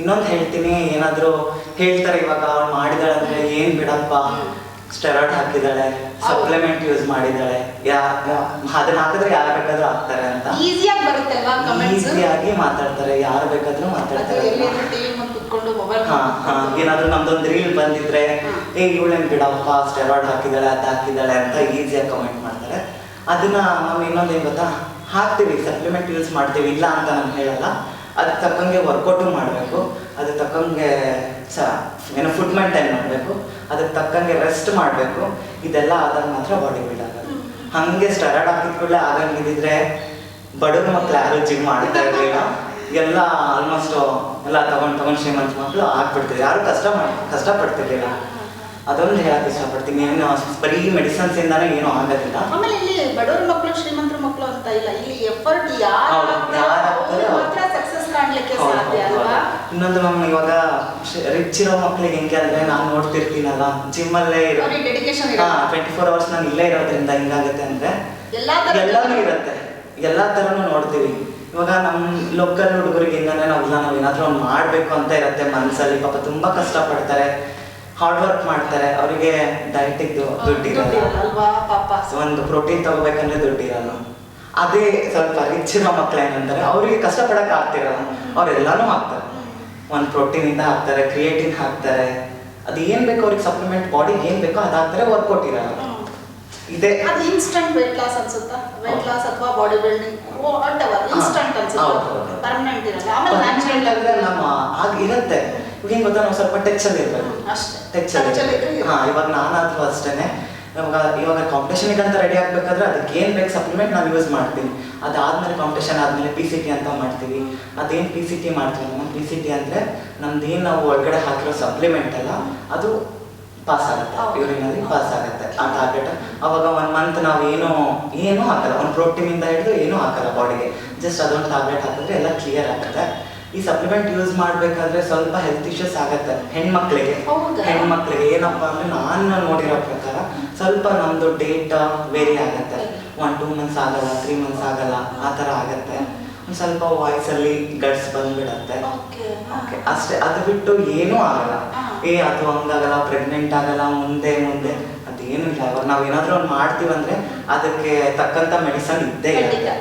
ಇನ್ನೊಂದು ಹೇಳ್ತೀನಿ ಏನಾದರೂ ಹೇಳ್ತಾರೆ ಇವಾಗ ಅವ್ರು ಮಾಡಿದಾಳೆ ಅಂದರೆ ಏನು ಬಿಡಪ್ಪ? ಸ್ಟೆರಾಯ್ಡ್ ಹಾಕಿದಾಳೆ ಸಪ್ಲಿಮೆಂಟ್ ಯೂಸ್ ಮಾಡಿದಾಳೆ. ಅದನ್ನ ಹಾಕಿದ್ರೆ ಯಾರು ಬೇಕಾದ್ರೂ ಹಾಕ್ತಾರೆ ಅಂತ. ಈಸಿಯಾಗಿ ಮಾತಾಡ್ತಾರೆ ಯಾರು ಬೇಕಾದ್ರೂ ಮಾತಾಡ್ತಾರೆ ಹಾ ಹಾ ಏನಾದ್ರೂ ನಮ್ದೊಂದು ರೀಲ್ ಬಂದಿದ್ರೆ ಏ ಇವಳೇನ್ ಬಿಡಪ್ಪ? ಸ್ಟೆರಾಯ್ಡ್ ಹಾಕಿದಾಳೆ ಅದು ಹಾಕಿದಾಳೆ ಅಂತ ಈಸಿಯಾಗಿ ಕಮೆಂಟ್ ಮಾಡ್ತಾರೆ. ಅದನ್ನ ನಾವು ಇನ್ನೊಂದು ಏನು ಗೊತ್ತಾ? ಹಾಕ್ತೀವಿ ಸಪ್ಲಿಮೆಂಟ್ ಯೂಸ್ ಮಾಡ್ತೀವಿ ಇಲ್ಲ ಅಂತ ನಾನು ಹೇಳಲ್ಲ. ಅದಕ್ಕೆ ತಕ್ಕಂಗೆ ವರ್ಕೌಟು ಮಾಡಬೇಕು ಅದಕ್ಕೆ ತಕ್ಕಂಗೆ ಸ ಏನೋ ಫುಡ್ ಮೇಂಟೈನ್ ಮಾಡಬೇಕು ಅದಕ್ಕೆ ತಕ್ಕಂಗೆ ರೆಸ್ಟ್ ಮಾಡಬೇಕು ಇದೆಲ್ಲ ಆದಾಗ ಮಾತ್ರ ಬಾಡಿ ಬಿಲ್ಡ್ ಆಗೋದು ಹಂಗೆ ಸ್ಟೆರಾಯ್ಡ್ ಹಾಕಿದ ಕೂಡಲೇ ಆಗಂಗಿದ್ರೆ ಬಡವ್ರ ಮಕ್ಕಳು ಯಾರು ಜಿಮ್ ಮಾಡ್ತಾ ಇರಲಿಲ್ಲ. ಎಲ್ಲ ಆಲ್ಮೋಸ್ಟ್ ಎಲ್ಲ ತಗೊಂಡು ತಗೊಂಡು ಶ್ರೀಮಂತ ಮಕ್ಕಳು ಹಾಕ್ಬಿಡ್ತಿದ್ರು ಯಾರು ಕಷ್ಟ ಮಾಡಿ ಕಷ್ಟಪಡ್ತಿರ್ಲಿಲ್ಲ. ಅದೊಂದು ಹೇಳಕ್ಕೆ ಇಷ್ಟಪಡ್ತೀನಿ. ಏನು ಬರೀ ಮೆಡಿಸನ್ಸ್ ಇಂದಾನೆ ಏನು ಆಗೋದಿಲ್ಲ. ಆಮೇಲೆ ಇಲ್ಲಿ ಬಡವ್ರ ಮಕ್ಕಳು ಶ್ರೀಮಂತರ ಮಕ್ಕಳು ಅಂತ ಇಲ್ಲ. ಇಲ್ಲಿ ಎಫರ್ಟ್ ಯಾರು ಸಕ್ಸಸ್ ಕಾಣ್ಲಿಕ್ಕೆ ಸಾಧ್ಯ ಅಲ್ವಾ? ಇನ್ನೊಂದು ಮ್ಯಾಮ್ ಇವಾಗ ರಿಚ್ ಇರೋ ಮಕ್ಳಿಗೆ ಹೆಂಗೆ ಅಂದ್ರೆ ನಾನು ನೋಡ್ತಿರ್ತೀನಲ್ಲ ಜಿಮ್ ಅಲ್ಲೇ ಟ್ವೆಂಟಿ ಫೋರ್ ಅವರ್ಸ್ ನಾನು ಇಲ್ಲೇ ಇರೋದ್ರಿಂದ ಹಿಂಗಾಗುತ್ತೆ ಅಂದ್ರೆ ಎಲ್ಲಾನು ಇರುತ್ತೆ. ಎಲ್ಲಾ ತರನು ನೋಡ್ತೀವಿ. ಇವಾಗ ನಮ್ಮ ಲೋಕಲ್ ಹುಡುಗರಿಗೆ ಹೆಂಗಂದ್ರೆ ನಾವೆಲ್ಲ ನಾವು ಏನಾದ್ರೂ ಒಂದು ಮಾಡ್ಬೇಕು ಅಂತ ಇರುತ್ತೆ ಮನ್ಸಲ್ಲಿ. ಪಾಪ ತುಂಬಾ ಕಷ್ಟ ಪಡ್ತಾರೆ ಹಾರ್ಡ್ ವರ್ಕ್ ಮಾಡ್ತಾರೆ ಅವರಿಗೆ ಡಯಟಿಗೆ ದುಡ್ಡು ಇರಲ್ಲ. ಒಂದು ಪ್ರೋಟೀನ್ ತಗೋಬೇಕಂದ್ರೆ ದುಡ್ಡು ಇರಲ್ಲ ಅದೇ ಸ್ವಲ್ಪ ಹೆಚ್ಚಿನ ಇರೋ ಮಕ್ಳು ಏನಂತಾರೆ ಅವರಿಗೆ ಕಷ್ಟಪಡಕ್ ಆಗ್ತಿರಲ್ಲ. ಅವ್ರೆಲ್ಲಾನು ಹಾಕ್ತಾರೆ ಒಂದು ಪ್ರೋಟೀನ್ ಇಂದ ಹಾಕ್ತಾರೆ ಕ್ರಿಯೇಟಿನ್ ಹಾಕ್ತಾರೆ. ಅದು ಏನ್ ಬೇಕೋ ಅವ್ರಿಗೆ ಸಪ್ಲಿಮೆಂಟ್ ಬಾಡಿಗೆ ಏನ್ ಬೇಕೋ ಅದು ಹಾಕ್ತಾರೆ ವರ್ಕೌಟ್ ಇರಲ್ಲ. ಇದೆ. ಅದು ಇನ್ಸ್ಟಂಟ್ ವೆಯ್ಟ್ ಲಾಸ್ ಅನ್ಸುತ್ತಾ? ವೆಯ್ಟ್ ಲಾಸ್ ಅಥವಾ body building whatever instant ಅನ್ಸುತ್ತೆ. ಪರ್ಮನೆಂಟ್ ಇರಲ್ಲ ಆಮೇಲೆ ನ್ಯಾಚುರಲ್ ಅಂದ್ರೆ ನಮ್ಮ ಆಗ ಇರುತ್ತೆ. ಹೆಂಗ್ ಗೊತ್ತಾ ನಾವು ಸ್ವಲ್ಪ ಟಚ್ ಅಲ್ಲಿ ಇರ್ಬೇಕು. ಅಷ್ಟೇ. ಟಚ್ ಅಲ್ಲಿ ಹಾ ಇವಾಗ ನಾನಾದ್ರೂ ಅಷ್ಟೇನೆ. ನಮ್ಗೆ ಇವಾಗ ಕಾಂಪಿಟೇಷನ್ಗೆ ಅಂತ ರೆಡಿ ಆಗ್ಬೇಕಾದ್ರೆ ಅದಕ್ಕೆ ಏನ್ ಬೇಕು ಸಪ್ಲಿಮೆಂಟ್ ನಾವು ಯೂಸ್ ಮಾಡ್ತೀನಿ ಅದಾದ್ಮೇಲೆ ಕಾಂಪಿಟೇಷನ್ ಆದ್ಮೇಲೆ ಪಿ ಸಿ ಟಿ ಅಂತ ಮಾಡ್ತೀವಿ. ಅದೇನ್ ಪಿ ಸಿ ಟಿ ಮಾಡ್ತೀವಿ ನಮ್ಮ ಪಿ ಸಿ ಟಿ ಅಂದ್ರೆ ನಮ್ದು ಏನು ನಾವು ಒಳಗಡೆ ಹಾಕಿರೋ ಸಪ್ಲಿಮೆಂಟ್ ಅಲ್ಲ ಅದು ಪಾಸ್ ಆಗುತ್ತೆ. ಯೂರಿನಲ್ಲಿ ಪಾಸ್ ಆಗುತ್ತೆ. ಆ ಟಾರ್ಗೆಟ್ ಅವಾಗ ಒನ್ ಮಂತ್ ನಾವು ಏನು ಏನು ಹಾಕಲ್ಲ. ಒಂದು ಪ್ರೋಟೀನ್ ಇಂದ ಹಿಡಿದು ಏನು ಹಾಕಲ್ಲ ಬಾಡಿಗೆ ಜಸ್ಟ್ ಅದೊಂದು ಟಾರ್ಗೆಟ್ ಹಾಕಿದ್ರೆ ಎಲ್ಲ ಕ್ಲಿಯರ್ ಆಗುತ್ತೆ ಈ ಸಪ್ಲಿಮೆಂಟ್ ಯೂಸ್ ಮಾಡ್ಬೇಕಾದ್ರೆ ಸ್ವಲ್ಪ ಹೆಲ್ತ್ ಇಶ್ಯೂಸ್ ಆಗುತ್ತೆ. ಹೆಣ್ಮಕ್ಳಿಗೆ? ಹೆಣ್ಮಕ್ಳಿಗೆ ಏನಪ್ಪಾ ಅಂದ್ರೆ ನಾನು ನೋಡಿರೋ ಪ್ರಕಾರ ಸ್ವಲ್ಪ ನಮ್ದು ಡೇಟ್ ವೇರಿ ಆಗುತ್ತೆ. ಒನ್ ಟೂ ಮಂತ್ಸ್ ಆಗಲ್ಲ ತ್ರೀ ಮಂತ್ಸ್ ಆಗಲ್ಲ ಆ ಥರ ಆಗುತ್ತೆ. ಒಂದ್ ಸ್ವಲ್ಪ ವಾಯ್ಸ್ ಅಲ್ಲಿ ಗಡ್ಸ್ ಬಂದ್ಬಿಡತ್ತೆ. ಓಕೆ ಓಕೆ ಅಷ್ಟೇ. ಅದು ಬಿಟ್ಟು ಏನೂ ಆಗಲ್ಲ. ಏ ಅದು ಹಂಗಾಗಲ್ಲ ಪ್ರೆಗ್ನೆಂಟ್ ಆಗಲ್ಲ ಮುಂದೆ ಮುಂದೆ. ಅದೇನು ಇಲ್ಲ. ಇವಾಗ ನಾವು ಏನಾದರೂ ಒಂದು ಮಾಡ್ತೀವಂದ್ರೆ ಅದಕ್ಕೆ ತಕ್ಕಂತ ಮೆಡಿಸನ್ ಇದ್ದೇ ಇರುತ್ತೆ.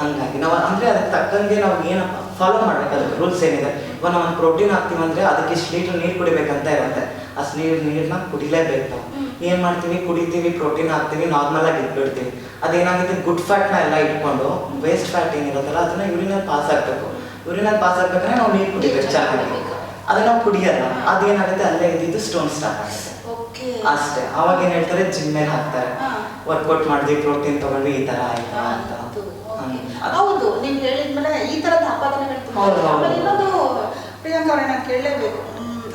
ಹಂಗಾಗಿ. ನಾವು ಅಂದರೆ ಅದಕ್ಕೆ ತಕ್ಕಂಗೆ ನಾವು ಏನಪ್ಪ ಫಾಲೋ ಮಾಡಬೇಕು ಅದಕ್ಕೆ ರೂಲ್ಸ್ ಏನಿದೆ. ಇವಾಗ ನಾವು ಒಂದು ಪ್ರೋಟೀನ್ ಹಾಕ್ತೀವಂದ್ರೆ ಅದಕ್ಕೆ ಇಷ್ಟು ಲೀಟ್ರ್ ನೀರು ಕುಡಿಬೇಕಂತ ಇರುತ್ತೆ. ಆ ನೀರು ನೀರನ್ನ ಕುಡಿಲೇಬೇಕು. ನಾವು ಏನು ಮಾಡ್ತೀವಿ? ಕುಡಿತೀವಿ ಪ್ರೋಟೀನ್ ಹಾಕ್ತೀವಿ ನಾರ್ಮಲ್ ಆಗಿ ಇಟ್ಬಿಡ್ತೀವಿ. ಅದೇನಾಗುತ್ತೆ? ಗುಡ್ ಫ್ಯಾಟ್ನ ಎಲ್ಲ ಇಟ್ಕೊಂಡು ವೇಸ್ಟ್ ಫ್ಯಾಟ್ ಏನಿರುತ್ತಲ್ಲ ಅದನ್ನ ಯೂರಿನಲ್ಲಿ ಪಾಸ್ ಆಗಬೇಕು. ಯೂರಿನಲ್ಲಿ ಪಾಸ್ ಆಗ್ಬೇಕಂದ್ರೆ ನಾವು ನೀರು ಕುಡಿಬೇಕು ಚೆನ್ನಾಗಿ. ಅದನ್ನ ನಾವು ಕುಡಿಯಲ್ಲ. ಅದೇನಾಗುತ್ತೆ? ಅಲ್ಲೇ ಇದ್ದಿದ್ದು ಸ್ಟೋನ್ ಸ್ಟಾರ್ಟ್ ಆಗುತ್ತೆ. ಅಷ್ಟೇ. ಅವಾಗ ಏನು ಹೇಳ್ತಾರೆ? ಜಿಮ್ ಮೇಲೆ ಹಾಕ್ತಾರೆ. ವರ್ಕೌಟ್ ಮಾಡಿದ್ವಿ ಪ್ರೋಟೀನ್ ತಗೊಂಡ್ವಿ ಈ ತರ ಆಯ್ತಾ ಅಂತ. ಹೌದು, ನೀವು ಹೇಳಿದ್ಮೇಲೆ ಈ ತರದ ಹೌದು, ಆಮೇಲೆ ಇನ್ನೊಂದು ಪ್ರಿಯಾಂಕಾ ಅವ್ರೆ ನಾನು ಕೇಳಲೇಬೇಕು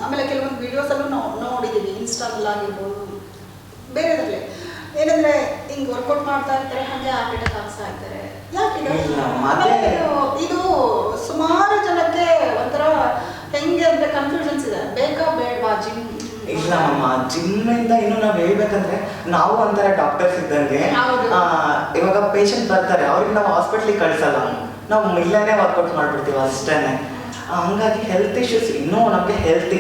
ಆಮೇಲೆ ಕೆಲವೊಂದು ವಿಡಿಯೋಸ್ ಅಲ್ಲೂ ನಾವು ನೋಡಿದೀವಿ ಇನ್ಸ್ಟಾಲ್ ಆಗಿರ್ಬೋದು ಬೇರೆದ್ರಲ್ಲಿ. ಏನಂದ್ರೆ ಹಿಂಗ್ ವರ್ಕೌಟ್ ಮಾಡ್ತಾ ಇರ್ತಾರೆ ಹಾಗೆ ಹಾರ್ಟ್ ಅಟ್ಯಾಕ್ ಆಗ್ತಾ ಇರ್ತಾರೆ. ಯಾಕೆ ಇದು? ಸುಮಾರು ಜನಕ್ಕೆ ಒಂಥರ ಹೆಂಗೆ ಅಂದ್ರೆ ಕನ್ಫ್ಯೂಷನ್ಸ್ ಇದೆ. ಬೇಕಾ ಬೇಡವಾ ಜಿಮ್ ಇಲ್ಲ ಮಮ್ಮ ಜಿಮ್ಮಿಂದ ಇನ್ನು ನಾವ್ ಹೇಳ್ಬೇಕಂದ್ರೆ ನಾವು ಒಂಥರ ಡಾಕ್ಟರ್ಸ್ ಇದ್ದಂಗೆ ಆ, ಇವಾಗ ಪೇಷಂಟ್ ಬರ್ತಾರೆ ಅವ್ರಿಗೆ ನಾವು ಹಾಸ್ಪಿಟ್ಲಿಗೆ ಕಳ್ಸಲ್ಲ. ನಾವು ಇಲ್ಲೇನೆ ವರ್ಕೌಟ್ ಮಾಡ್ಬಿಡ್ತೀವಿ ಅಷ್ಟೇನೆ. ಹಂಗಾಗಿ ಹೆಲ್ತ್ ಇಶ್ಯೂಸ್ ಇನ್ನೂ ನಮಗೆ ಹೆಲ್ತಿ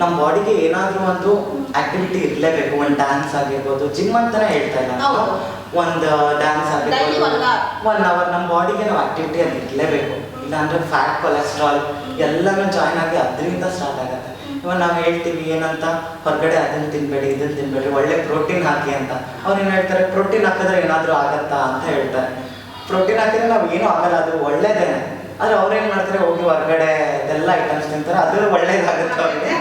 ನಮ್ಮ ಬಾಡಿಗೆ ಏನಾದರೂ ಒಂದು ಆಕ್ಟಿವಿಟಿ ಇರಲೇಬೇಕು ಒಂದು ಡ್ಯಾನ್ಸ್ ಆಗಿರ್ಬೋದು ಜಿಮ್ ಅಂತಾನೆ ಹೇಳ್ತಾ ಇಲ್ಲ. ಒಂದು ಡ್ಯಾನ್ಸ್ ಆಗಿರ್ಬೋದು. ಒನ್ ಅವರ್ ನಮ್ಮ ಬಾಡಿಗೆ ನಾವು ಆಕ್ಟಿವಿಟಿ ಅಲ್ಲಿ ಇರಲೇಬೇಕು. ಇಲ್ಲಾಂದ್ರೆ ಫ್ಯಾಟ್ ಕೊಲೆಸ್ಟ್ರಾಲ್ ಎಲ್ಲನೂ ಜಾಯ್ನ್ ಆಗಿ ಅದರಿಂದ ಸ್ಟಾರ್ಟ್ ಆಗುತ್ತೆ. ಇವಾಗ ನಾವು ಹೇಳ್ತೀವಿ ಏನಂತ, ಹೊರಗಡೆ ಅದನ್ನ ತಿನ್ಬೇಡಿ, ಇದನ್ನ ತಿನ್ಬೇಡಿ, ಒಳ್ಳೆ ಪ್ರೋಟೀನ್ ಹಾಕಿ ಅಂತ. ಅವ್ರು ಏನ್ ಹೇಳ್ತಾರೆ? ಪ್ರೋಟೀನ್ ಹಾಕಿದ್ರೆ ಏನಾದ್ರೂ ಆಗತ್ತಾ ಅಂತ ಹೇಳ್ತಾರೆ. ಪ್ರೋಟೀನ್ ಹಾಕಿದ್ರೆ ನಾವು ಏನು ಆಗಲ್ಲ, ಅದು ಒಳ್ಳೇದೇನೆ ಆದ್ರೆ ಏನು ಮಾಡ್ತಾರೆ? ಹೋಗಿ ಹೊರಗಡೆ ಇದೆಲ್ಲ ಐಟಮ್ಸ್ ತಿಂತಾರೆ, ಅದು ಒಳ್ಳೇದಾಗುತ್ತೆ ಅವ್ರಿಗೆ.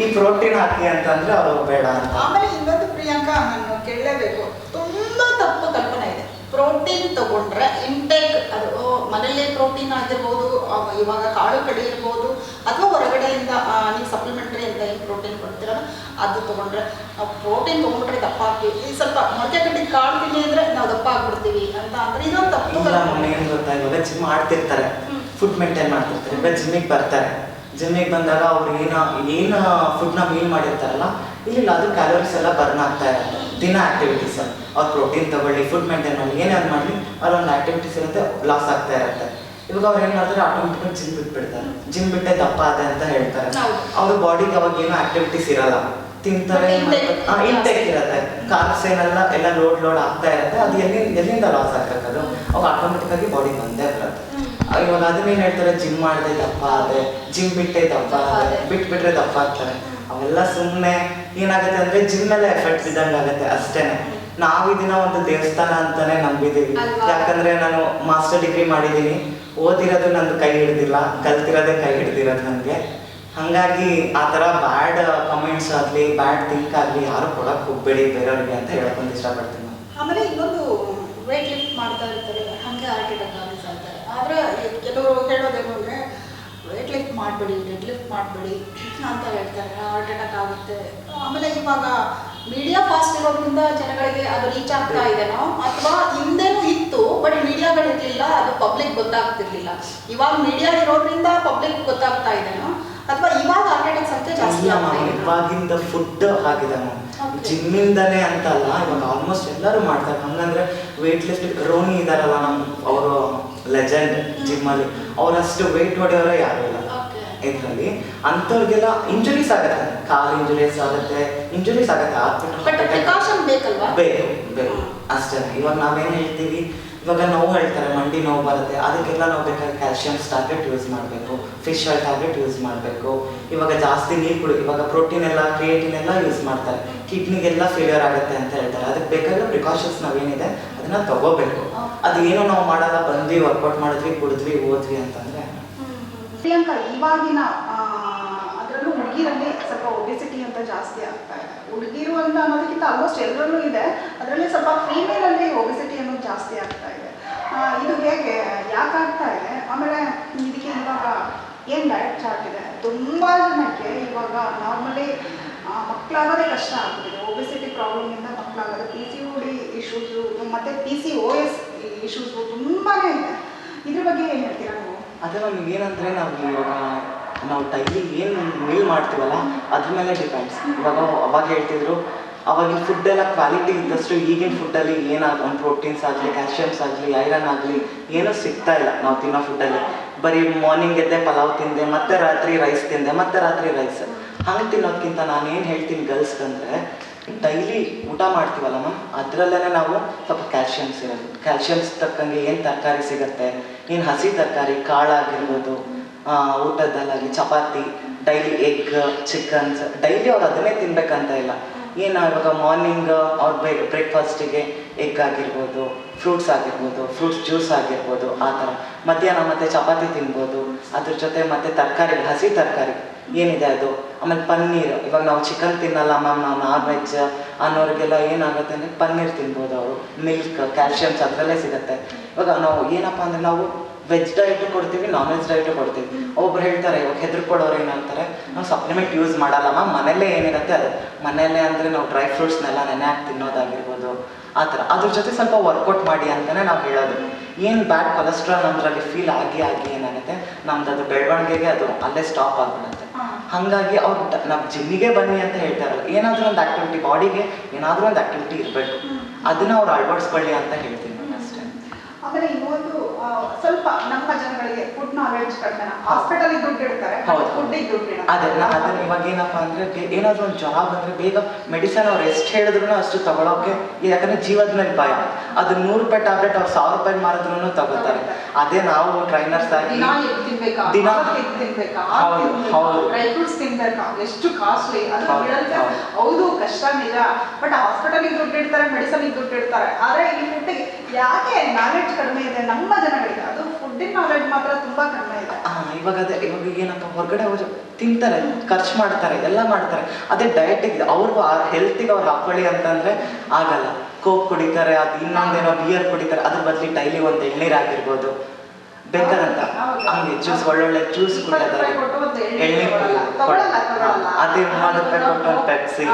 ಈ ಪ್ರೋಟೀನ್ ಹಾಕಿ ಅಂತಂದ್ರೆ ಅವರು ಬೇಡ ಅಂತ. ಆಮೇಲೆ ಇನ್ನೊಂದು ಪ್ರಿಯಾಂಕಾ ನಾನು ಕೇಳಲೇಬೇಕು. ತುಂಬಾ ತಪ್ಪು ಕಲ್ಪನೆ ಇದೆ. ಪ್ರೋಟೀನ್ ತಗೊಂಡ್ರೆ ಇಂಟೇಕ್ ಅದು ಮನೆಯಲ್ಲೇ ಪ್ರೋಟೀನ್ ಆಗಿರ್ಬೋದು ಇವಾಗ ಕಾಳು ಕಡಿ ಇರ್ಬೋದು ಅಥವಾ ಹೊರಗಡೆಯಿಂದ ನೀವು ಸಪ್ಲಿಮೆಂಟ್ರಿ ಅಂತ ಏನು ಕೊಡ್ತೀರಲ್ಲ ಅದು ತೊಗೊಂಡ್ರೆ ನಾವು ಪ್ರೋಟೀನ್ ತಗೊಂಡ್ರೆ ದಪ್ಪ ಆಗ್ತೀವಿ. ಈ ಸ್ವಲ್ಪ ಮೊಳಕೆ ಕಟ್ಟಿ ಕಾಳು ತಿನ್ನಿ ಅಂದ್ರೆ ನಾವು ದಪ್ಪ ಆಗ್ಬಿಡ್ತೀವಿ ಅಂತ ಅಂದ್ರೆ ಇದೊಂದು ತಪ್ಪು ಏನು ಕಲ್ಪನೆ. ಮೊನ್ನೆ ಗೊತ್ತಾ? ಇವಾಗ ಜಿಮ್ ಮಾಡ್ತಿರ್ತಾರೆ. ಫುಡ್ ಮೇಂಟೈನ್ ಮಾಡ್ತಿರ್ತಾರೆ. ಇವಾಗ ಜಿಮ್ಮಿಗೆ ಬರ್ತಾರೆ. ಜಿಮ್ಮಿಗೆ ಬಂದಾಗ ಅವ್ರು ಏನ ಏನು ಫುಡ್ನ ಮೀಲ್ ಮಾಡಿರ್ತಾರಲ್ಲ ಇಲ್ಲ ಅದು ಕ್ಯಾಲೋರೀಸ್ ಎಲ್ಲ ಬರ್ನ್ ಆಗ್ತಾ ಇರುತ್ತೆ. ದಿನ ಆಕ್ಟಿವಿಟೀಸ್ ಅವ್ರು ಪ್ರೋಟೀನ್ ತಗೊಳ್ಳಿ ಫುಡ್ ಮೇಂಟೈನ್ ಮಾಡಿ ಏನೇನು ಮಾಡಲಿ ಅವ್ರೊಂದು ಆಕ್ಟಿವಿಟೀಸ್ ಇರುತ್ತೆ ಲಾಸ್ ಆಗ್ತಾ ಇರುತ್ತೆ. ಇವಾಗ ಅವ್ರು ಏನ್ ಮಾಡ್ತಾರೆ ಆಟೋಮೆಟಿಕ್ ಜಿಮ್ ಬಿಟ್ಬಿಡ್ತಾರೆ. ಜಿಮ್ ಬಿಟ್ಟೆ ದಪ್ಪ ಆದೆ ಅಂತ ಹೇಳ್ತಾರೆ. ಅವ್ರ ಬಾಡಿಗೆ ಅವಾಗ ಏನೋ ಆಕ್ಟಿವಿಟೀಸ್ ಇರಲ್ಲ. ತಿಂತಾರೆ ಇಂಟೆಕ್ ಇರತ್ತೆ. ಕಾರ್ಸ್ ಏನೆಲ್ಲ ಎಲ್ಲ ಲೋಡ್ ಲೋಡ್ ಆಗ್ತಾ ಇರತ್ತೆ. ಅದು ಎಲ್ಲಿ ಎಲ್ಲಿಂದ ಲಾಸ್ ಆಗ್ತಕ್ಕದು ಅದು ಅವಾಗ ಆಟೋಮೆಟಿಕ್ ಆಗಿ ಬಾಡಿ ಬಂದೇ ಬರುತ್ತೆ. ಇವಾಗ ಅದನ್ನೇನ್ ಹೇಳ್ತಾರೆ? ಜಿಮ್ ಮಾಡಿದೆ ದಪ್ಪ ಆದೆ ಜಿಮ್ ಬಿಟ್ಟೆ ದಪ್ಪ ಆದೆ. ಬಿಟ್ಬಿಟ್ರೆ ದಪ್ಪ ಆಗ್ತಾರೆ. ಅವೆಲ್ಲ ಸುಮ್ಮನೆ ಏನಾಗುತ್ತೆ ಅಂದ್ರೆ ಜಿಮ್ ಮೇಲೆ ಎಫೆಕ್ಟ್ ಇದ್ದಂಗೆ ಆಗುತ್ತೆ ಅಷ್ಟೇನೆ ನಾವು ಇದನ್ನ ಒಂದು ದೇವಸ್ಥಾನ ಅಂತಾನೆ ನಂಬಿದೀವಿ ಅಲ್ವಾ? ಯಾಕಂದ್ರೆ ನಾನು ಮಾಸ್ಟರ್ ಡಿಗ್ರಿ ಮಾಡಿದ್ದೀನಿ. ಓದಿರೋದು ನಂದು ಕೈ ಹಿಡ್ದಿಲ್ಲ ಕಲ್ತಿರೋದೇ ಕೈ ಹಿಡ್ದಿರೋದು ನನಗೆ ಹಂಗಾಗಿ ಆ ಥರ ಬ್ಯಾಡ್ ಕಮೆಂಟ್ಸ್ ಆಗಲಿ ಬ್ಯಾಡ್ ಥಿಂಕ್ ಆಗಲಿ ಯಾರು ಕೊಡಕ್ಕೆ ಹೋಗ್ಬೇಡಿ ಬೇರೆಯವ್ರಿಗೆ ಅಂತ ಹೇಳ್ಕೊಂಡು ಇಷ್ಟಪಡ್ತೀನಿ. ಆಮೇಲೆ ಇನ್ನೊಂದು ವೇಟ್ ಲಿಫ್ಟ್ ಮಾಡ್ತಾ ಇರ್ತಾರೆ ಹಾಗೆ ಹಾರ್ಟ್ ಅಟ್ಯಾಕ್ ಆದರೆ ಕೆಲವರು ಹೇಳೋದೇನು ಅಂದರೆ ವೇಟ್ ಲಿಫ್ಟ್ ಮಾಡಬೇಡಿ ಡೆಡ್ ಲಿಫ್ಟ್ ಮಾಡಬೇಡಿ ಅಂತ ಹೇಳ್ತಾರೆ. ಹಾರ್ಟ್ ಅಟ್ಯಾಕ್ ಆಗುತ್ತೆ. ಆಮೇಲೆ ಇವಾಗ ಮೀಡಿಯಾ ಫಾಸ್ಟ್ ಇರೋದ್ರಿಂದ ಜನಗಳಿಗೆ ಅದು ರೀಚ್ ಆಗ್ತಾ ಇದೆನೋ ಅಥವಾ ಹಿಂದೆನೂ ಇತ್ತು ಬಟ್ ಮೀಡಿಯಾಗಳಿರಲಿಲ್ಲ ಅದು ಪಬ್ಲಿಕ್ ಗೊತ್ತಾಗ್ತಿರ್ಲಿಲ್ಲ. ಇವಾಗ ಮೀಡಿಯಾ ಇರೋದ್ರಿಂದ ಪಬ್ಲಿಕ್ ಗೊತ್ತಾಗ್ತಾ ಇದೆನೋ ಅಥವಾ ಇವಾಗ ಅಟ್ಯಾಕ್ ಸಂಖ್ಯೆ ಜಾಸ್ತಿ ಇವಾಗಿಂದ ಫುಡ್ ಆಗಿದೆ. ಜಿಮ್ಮಿಂದನೇ ಅಂತ ಅಲ್ಲ ಇವಾಗ ಆಲ್ಮೋಸ್ಟ್ ಎಲ್ಲರೂ ಮಾಡ್ತಾರೆ. ಹಂಗಂದ್ರೆ ವೇಟ್ ಲಿಫ್ಟ್ ರೋನಿ ಇದಾರಲ್ಲ ನಮ್ ಅವರು ಲೆಜೆಂಡ್ ಜಿಮ್ಮಲ್ಲಿ. ಅವ್ರಷ್ಟು ವೇಟ್ ಹೊಡೆಯೋರ ಯಾರು ಇಲ್ಲ. ಇದರಲ್ಲಿ ಅಂಥವ್ರಿಗೆಲ್ಲ ಇಂಜುರೀಸ್ ಆಗುತ್ತೆ. ಕಾಲ್ ಇಂಜುರೀಸ್ ಆಗುತ್ತೆ ಇಂಜುರೀಸ್ ಆಗುತ್ತೆ ಬಟ್ ಪ್ರಿಕಾಷನ್ ಬೇಕಲ್ವಾ? ಬೇಕು ಬೇಕು. ಅಷ್ಟೇ ಇವಾಗ ನಾವೇನು ಹೇಳ್ತೀವಿ? ಇವಾಗ ನೋವು ಹೇಳ್ತಾರೆ ಮಂಡಿ ನೋವು ಬರುತ್ತೆ ಅದಕ್ಕೆಲ್ಲ ನಾವು ಬೇಕಾದ್ರೆ ಕ್ಯಾಲ್ಸಿಯಂ ಟ್ಯಾಬ್ಲೆಟ್ ಯೂಸ್ ಮಾಡಬೇಕು ಫಿಶ್ ಆಯಿಲ್ ಟ್ಯಾಬ್ಲೆಟ್ ಯೂಸ್ ಮಾಡಬೇಕು. ಇವಾಗ ಜಾಸ್ತಿ ನೀರು ಕುಡಿ ಇವಾಗ ಪ್ರೋಟೀನ್ ಎಲ್ಲ ಕ್ರಿಯೇಟಿನ್ ಎಲ್ಲ ಯೂಸ್ ಮಾಡ್ತಾರೆ. ಕಿಡ್ನಿಗೆಲ್ಲ ಫೇಲ್ಯೂರ್ ಆಗುತ್ತೆ ಅಂತ ಹೇಳ್ತಾರೆ. ಅದಕ್ಕೆ ಬೇಕಾದ್ರೆ ಪ್ರಿಕಾಷನ್ಸ್ ನಾವೇನಿದೆ ಅದನ್ನ ತಗೋಬೇಕು. ಅದು ಏನು ನಾವು ಮಾಡಲ್ಲ ಬಂದ್ವಿ ವರ್ಕೌಟ್ ಮಾಡಿದ್ವಿ ಕುಡಿದ್ವಿ ಓದ್ವಿ ಅಂತಂದ್ರೆ. ಪ್ರಿಯಾಂಕಾ ಇವಾಗಿನ ಹುಡುಗಿರಲ್ಲಿ ಸ್ವಲ್ಪ ಒಬೆಸಿಟಿ ಅಂತ ಜಾಸ್ತಿ ಆಗ್ತಾ ಇದೆ. ಹುಡುಗಿರು ಅಂತ ಅನ್ನೋದಕ್ಕಿಂತ ಆಲ್ಮೋಸ್ಟ್ ಎಲ್ಲರಲ್ಲೂ ಇದೆ. ಅದರಲ್ಲಿ ಸ್ವಲ್ಪ ಫೀಮೇಲಲ್ಲಿ ಒಬೆಸಿಟಿ ಅನ್ನೋದು ಜಾಸ್ತಿ ಆಗ್ತಾ ಇದೆ. ಇದು ಹೇಗೆ ಯಾಕಾಗ್ತಾ ಇದೆ? ಆಮೇಲೆ ಇದಕ್ಕೆ ಇವಾಗ ಏನು ಡಯಟ್ ಚಾರ್ಟ್ ಇದೆ? ತುಂಬ ಜನಕ್ಕೆ ಇವಾಗ ನಾರ್ಮಲಿ ಮಕ್ಕಳಾಗೋದೇ ಕಷ್ಟ ಆಗ್ತಿದೆ ಒಬೆಸಿಟಿ ಪ್ರಾಬ್ಲಮಿಂದ ಮಕ್ಕಳಾಗೋದು P C O D issues ಮತ್ತು P C O S issues ತುಂಬಾ ಇದೆ. ಇದ್ರ ಬಗ್ಗೆ ಏನು ಹೇಳ್ತೀರಾ ನೀವು? ಅದೇ ನಮ್ಗೆ ಏನಂದ್ರೆ ನಾವು ಇವಾಗ ನಾವು ಡೈಲಿ ಏನು ಮೀಲ್ ಮಾಡ್ತೀವಲ್ಲ, ಅದ್ರ ಮೇಲೆ ಡಿಪೆಂಡ್ಸ್ ಇವಾಗ ಅವಾಗ ಹೇಳ್ತಿದ್ರು, ಅವಾಗಿನ ಫುಡ್ ಎಲ್ಲ ಕ್ವಾಲಿಟಿ ಇದ್ದಷ್ಟು ಈಗಿನ ಫುಡ್ಡಲ್ಲಿ ಏನಾಗ ಪ್ರೋಟೀನ್ಸ್ ಆಗಲಿ ಕ್ಯಾಲ್ಶಿಯಮ್ಸ್ ಆಗಲಿ ಐರನ್ ಆಗಲಿ, ಏನೂ ಸಿಗ್ತಾ ಇಲ್ಲ ನಾವು ತಿನ್ನೋ ಫುಡ್ಡಲ್ಲಿ ಬರೀ ಮಾರ್ನಿಂಗ್ ಎದ್ದೆ ಪಲಾವ್ ತಿಂದೆ, ಮತ್ತೆ ರಾತ್ರಿ ರೈಸ್ ತಿಂದೆ, ಮತ್ತೆ ರಾತ್ರಿ ರೈಸ್ ಹಂಗೆ ತಿನ್ನೋದಕ್ಕಿಂತ ನಾನು ಏನು ಹೇಳ್ತೀನಿ ಗರ್ಲ್ಸ್ಗಂದ್ರೆ ಡೈಲಿ ಊಟ ಮಾಡ್ತೀವಲ್ಲ ಮ್ಯಾಮ್ ಅದರಲ್ಲೇ ನಾವು ಸ್ವಲ್ಪ ಕ್ಯಾಲ್ಶಿಯಮ್ಸ್ ಇರೋದು. ಕ್ಯಾಲ್ಶಿಯಮ್ಸ್ ತಕ್ಕಂಗೆ ಏನು ತರಕಾರಿ ಸಿಗುತ್ತೆ? ಏನು ಹಸಿ ತರಕಾರಿ, ಕಾಳಾಗಿರ್ಬೋದು ಊಟದಲ್ಲಾಗಲಿ chapati daily egg chickens daily ಅವ್ರು ಅದನ್ನೇ ತಿನ್ಬೇಕಂತ ಇಲ್ಲ. ಏನು ಇವಾಗ ಮಾರ್ನಿಂಗ್ ಅವ್ರ ಬೇಗ ಬ್ರೇಕ್ಫಾಸ್ಟಿಗೆ ಎಗ್ ಆಗಿರ್ಬೋದು ಫ್ರೂಟ್ಸ್ ಆಗಿರ್ಬೋದು ಫ್ರೂಟ್ಸ್ ಜ್ಯೂಸ್ ಆಗಿರ್ಬೋದು, ಆ ಥರ. ಮಧ್ಯಾಹ್ನ ಮತ್ತೆ ಚಪಾತಿ ತಿನ್ಬೋದು, ಅದ್ರ ಜೊತೆ ಮತ್ತೆ ತರಕಾರಿ, ಹಸಿ ತರಕಾರಿ, ಏನಿದೆ ಅದು? ಆಮೇಲೆ ಪನ್ನೀರ್, ಇವಾಗ ನಾವು ಚಿಕನ್ ತಿನ್ನಲ್ಲ ಮ್ಯಾಮ್ ನಾವು ನಾನ್ ವೆಜ್ ಅನ್ನೋರಿಗೆಲ್ಲ ಏನಾಗುತ್ತೆ ಅಂದರೆ ಪನ್ನೀರ್ ತಿನ್ಬೋದು ಅವರು. ಮಿಲ್ಕ್ ಕ್ಯಾಲ್ಶಿಯಮ್ಸ್ ಅದರಲ್ಲೇ ಸಿಗುತ್ತೆ. ಇವಾಗ ನಾವು ಏನಪ್ಪ ಅಂದರೆ ನಾವು ವೆಜ್ ಡಯಟು ಕೊಡ್ತೀವಿ ನಾನ್ ವೆಜ್ ಡಯಟು ಕೊಡ್ತೀವಿ. ಒಬ್ರು ಹೇಳ್ತಾರೆ ಇವಾಗ ಹೆದರ್ಕೊಡೋರು ಏನಂತಾರೆ ನಾವು ಸಪ್ಲಿಮೆಂಟ್ ಯೂಸ್ ಮಾಡಲ್ಲ ಮ್ಯಾಮ್ ಮನೆಯಲ್ಲೇ ಏನಿರುತ್ತೆ ಅದು. ಮನೆಯಲ್ಲೇ ಅಂದರೆ ನಾವು ಡ್ರೈ ಫ್ರೂಟ್ಸ್ನೆಲ್ಲ ನೆನೆ ಹಾಕಿ ತಿನ್ನೋದಾಗಿರ್ಬೋದು ಆ ಥರ. ಅದ್ರ ಜೊತೆ ಸ್ವಲ್ಪ ವರ್ಕೌಟ್ ಮಾಡಿ ಅಂತಲೇ ನಾವು ಹೇಳೋದು. ಏನು ಬ್ಯಾಡ್ ಕೊಲೆಸ್ಟ್ರಾಲ್ ನಮ್ಮದ್ರಲ್ಲಿ ಫೀಲ್ ಆಗಿ ಆಗಿ ಏನಾಗುತ್ತೆ? ನಮ್ದು ಅದು ಬೆಳವಣಿಗೆಗೆ ಅದು ಅಲ್ಲೇ ಸ್ಟಾಪ್ ಆಗಿಬಿಡುತ್ತೆ. ಹಾಗಾಗಿ ಅವ್ರು ನಾವು ಜಿಮ್ಮಿಗೆ ಬನ್ನಿ ಅಂತ ಹೇಳ್ತಾರೆ ಏನಾದರೂ ಒಂದು ಆಕ್ಟಿವಿಟಿ ಬಾಡಿಗೆ ಏನಾದರೂ ಒಂದು ಆಕ್ಟಿವಿಟಿ ಇರಬೇಕು. ಅದನ್ನು ಅವ್ರು ಅಳವಡಿಸ್ಕೊಳ್ಳಿ ಅಂತ ಹೇಳ್ತೀನಿ. ನಾನು ಅಷ್ಟೇ. ಆಮೇಲೆ ಇನ್ನೊಂದು ಸ್ವಲ್ಪ ನಮ್ಮ ಜನಗಳಿಗೆ ಫುಡ್ ನಾಲೆಡ್ಜ್ ಕಡಿಮೆ ಹಾಸ್ಪಿಟಲ್ ದುಡ್ಡು ಇಡ್ತಾರೆ. ಫುಡ್ ದುಡ್ಡು ಇಡಲ್ಲ. ಅದೇ ನಾ ಅದನ್ನ ಇವಾಗ ಏನಪ್ಪ ಅಂದ್ರೆ ಏನಾದ್ರೂ ಒಂದು ಜ್ವರ ಬಂದ್ರೆ ಬೇಗ ಮೆಡಿಸನ್ ಅವ್ರು ಎಷ್ಟು ಹೇಳಿದ್ರು ಅಷ್ಟು ತಗೊಳೋಕೆ ಯಾಕಂದ್ರೆ ಜೀವದ ಮೇಲೆ ಭಯ. ಅದು ನೂರು ರೂಪಾಯಿ ಟ್ಯಾಬ್ಲೆಟ್ ಅವ್ರು ಸಾವಿರ ರೂಪಾಯಿ ಮಾರಿದ್ರು ತಗೋತಾರೆ. ಅದೇ ನಾವು ಟ್ರೈನರ್ಸ್ ಆಗಿ ದಿನ ಹೌದು, ಹೌದು. ಡ್ರೈ ಫ್ರೂಟ್ಸ್ ತಿನ್ಬೇಕಾ? ಎಷ್ಟು ಕಾಸ್ಟ್ಲಿ ಅದು ಹೌದು, ಕಷ್ಟ ನಿಜ ಬಟ್ ಹಾಸ್ಪಿಟಲ್ ದುಡ್ಡು ಇಡ್ತಾರೆ ಮೆಡಿಸನ್ ದುಡ್ಡು ಇಡ್ತಾರೆ. ಆದ್ರೆ ಈ ಫುಡ್ಡಿಗೆ ಯಾಕೆ ನಾಲೆಡ್ಜ್ ಕಡಿಮೆ ಇದೆ? ನಮ್ಮ ಜನಗಳಿಗೆ ಅದು ಫುಡ್ಡಿನ ನಾಲೆಡ್ಜ್ ಮಾತ್ರ ತುಂಬಾ ಕಡಿಮೆ ಇದೆ. ಇವಾಗ ಅದೇ ಇವಾಗ ಏನಪ್ಪ ಹೊರಗಡೆ ಹೋಗಿ ತಿಂತಾರೆ ಖರ್ಚು ಮಾಡ್ತಾರೆ ಎಲ್ಲ ಮಾಡ್ತಾರೆ. ಅದೇ ಡಯಟಿಗೆ ಅವ್ರಿಗೂ ಆ ಹೆಲ್ತಿಗೆ ಅವ್ರು ಹಾಕೊಳ್ಳಿ ಅಂತಂದ್ರೆ ಆಗಲ್ಲ. ಕೋಕ್ ಕುಡಿತಾರೆ ಅದು ಇನ್ನೊಂದೇನೋ ಬಿಯರ್ ಕುಡಿತಾರೆ ಅದ್ರ ಬದಲಿ ಡೈಲಿ ಒಂದು ಎಳ್ನೀರು ಆಗಿರ್ಬೋದು ಬೇಕಾದಂತ. ಹಂಗೆ ಜ್ಯೂಸ್ ಒಳ್ಳೊಳ್ಳೆ ಜ್ಯೂಸ್ ಕುಡಿತಾರೆ ಎಳ್ನೀರ್. ಅದೇ ಮೂವತ್ತು ರೂಪಾಯಿ ಕೊಟ್ಟು ಪೆಪ್ಸಿ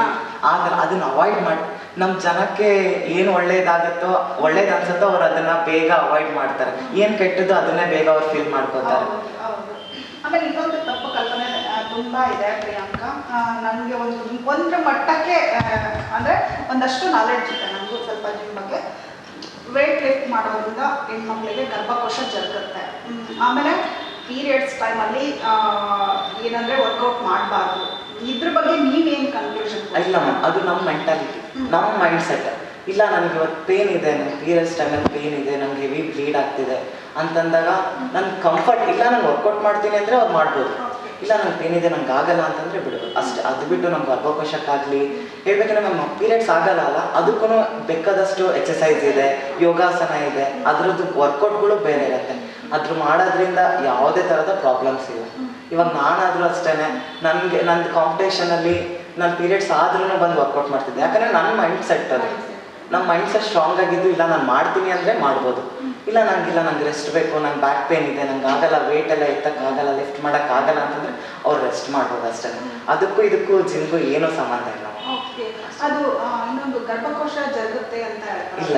ಆಗಲ್ಲ ಅದನ್ನ ಅವಾಯ್ಡ್ ಮಾಡಿ ನಮ್ಮ ಜನಕ್ಕೆ ಏನು ಒಳ್ಳೇದಾಗತ್ತೋ ಒಳ್ಳೇದು ಅನ್ಸುತ್ತೋ ಅವ್ರು ಅದನ್ನ ಬೇಗ ಅವಾಯ್ಡ್ ಮಾಡ್ತಾರೆ. ಏನು ಕೆಟ್ಟದ್ದು ಅದನ್ನೇ ಬೇಗ ಅವ್ರು ಫೀಲ್ ಮಾಡ್ಕೋತಾರೆ. ಆಮೇಲೆ ಇನ್ನೊಂದು ತಪ್ಪು ಕಲ್ಪನೆ ತುಂಬಾ ಇದೆ ಪ್ರಿಯಾಂಕಾ. ನನಗೆ ಒಂದು ಒಂದ್ರ ಮಟ್ಟಕ್ಕೆ ಅಂದ್ರೆ ಒಂದಷ್ಟು ನಾಲೆಡ್ಜ್ ಇದೆ ನನಗೂ ಸ್ವಲ್ಪ ಜಿಮ್ ಬಗ್ಗೆ. ವೇಟ್ ಲಿಫ್ಟ್ ಮಾಡೋದ್ರಿಂದ ಹೆಣ್ಮಕ್ಳಿಗೆ ಗರ್ಭಕೋಶ ಜರುಗುತ್ತೆ. ಆಮೇಲೆ ಪೀರಿಯಡ್ಸ್ ಟೈಮಲ್ಲಿ ಏನಂದ್ರೆ ವರ್ಕೌಟ್ ಮಾಡಬಾರ್ದು. ಇದ್ರ ಬಗ್ಗೆ ನೀವೇನು ಕನ್ಕ್ಲೂಷನ್ ಇಲ್ಲ ಮ್ಯಾಮ್ ಅದು ನಮ್ಮ ಮೆಂಟಾಲಿಟಿ ನಮ್ಮ ಮೈಂಡ್ ಸೆಟ್ ಇಲ್ಲ, ನನಗೆ ಇವತ್ತು ಪೇನ್ ಇದೆ ನನ್ನ ಪೀರಿಯಡ್ಸ್ ಟೈಮಲ್ಲಿ ಪೇನ್ ಇದೆ ನನಗೆ ಹೆವಿ ಬ್ಲೀಡ್ ಆಗ್ತಿದೆ ಅಂತಂದಾಗ ನನ್ನ ಕಂಫರ್ಟ್ ಇಲ್ಲ ನಾನು ವರ್ಕೌಟ್ ಮಾಡ್ತೀನಿ ಅಂದರೆ ಅವ್ರು ಮಾಡ್ಬೋದು. ಇಲ್ಲ, ನಂಗೆ ಪೇನ್ ಇದೆ, ನಂಗೆ ಆಗಲ್ಲ ಅಂತಂದರೆ ಬಿಡು. ಅಷ್ಟೇ, ಅದು ಬಿಟ್ಟು ನಮ್ಮ ಗರ್ಭಕೋಶಕ್ಕಾಗಲಿ, ಹೇಳ್ಬೇಕಂದ್ರೆ ನಮ್ಮ ಪೀರಿಯಡ್ಸ್ ಆಗಲ್ಲ ಅಲ್ಲ ಅದಕ್ಕೂ ಬೇಕಾದಷ್ಟು ಎಕ್ಸಸೈಸ್ ಇದೆ, ಯೋಗಾಸನ ಇದೆ, ಅದರದ್ದು ವರ್ಕೌಟ್ಗಳು ಬೇರೆ ಇರುತ್ತೆ. ಅದ್ರ ಮಾಡೋದ್ರಿಂದ ಯಾವುದೇ ಥರದ ಪ್ರಾಬ್ಲಮ್ಸ್ ಇಲ್ಲ ಇವಾಗ ನಾನಾದರೂ ಅಷ್ಟೇ ನನಗೆ ನನ್ನ ಕಾಂಪಿಟೇಷನಲ್ಲಿ ನನ್ನ ಪೀರಿಯಡ್ಸ್ ಆದ್ರೂ ಬಂದು ವರ್ಕೌಟ್ ಮಾಡ್ತಿದ್ದೆ. ಯಾಕಂದರೆ ನನ್ನ ಮೈಂಡ್ ಸೆಟ್ ಅದು. ನಮ್ಮ ಮೈಂಡ್ ಸೆಟ್ ಸ್ಟ್ರಾಂಗ್ ಆಗಿದ್ದು ಇಲ್ಲ ನಾನು ಮಾಡ್ತೀನಿ ಅಂದರೆ ಮಾಡ್ಬೋದು. ಇಲ್ಲ ನಂಗಿಲ್ಲ ನಂಗೆ ರೆಸ್ಟ್ ಬೇಕು ನಂಗೆ ಬ್ಯಾಕ್ ಪೇನ್ ಇದೆ ನಂಗೆ ಆಗಲ್ಲ ವೇಟ್ ಎಲ್ಲ ಎತ್ತಕ್ಕಾಗಲ್ಲ ಲಿಫ್ಟ್ ಮಾಡೋಕ್ಕಾಗಲ್ಲ ಅಂತಂದರೆ ಅವ್ರು ರೆಸ್ಟ್ ಮಾಡ್ಬೋದು ಅಷ್ಟೇ. ಅದಕ್ಕೂ ಇದಕ್ಕೂ ಜಿಮ್ಗೂ ಏನೂ ಸಂಬಂಧ ಇಲ್ಲ. ಅದು ಇನ್ನೊಂದು ಗರ್ಭಕೋಶ ಜರುಗುತ್ತೆ ಅಂತ ಇಲ್ಲ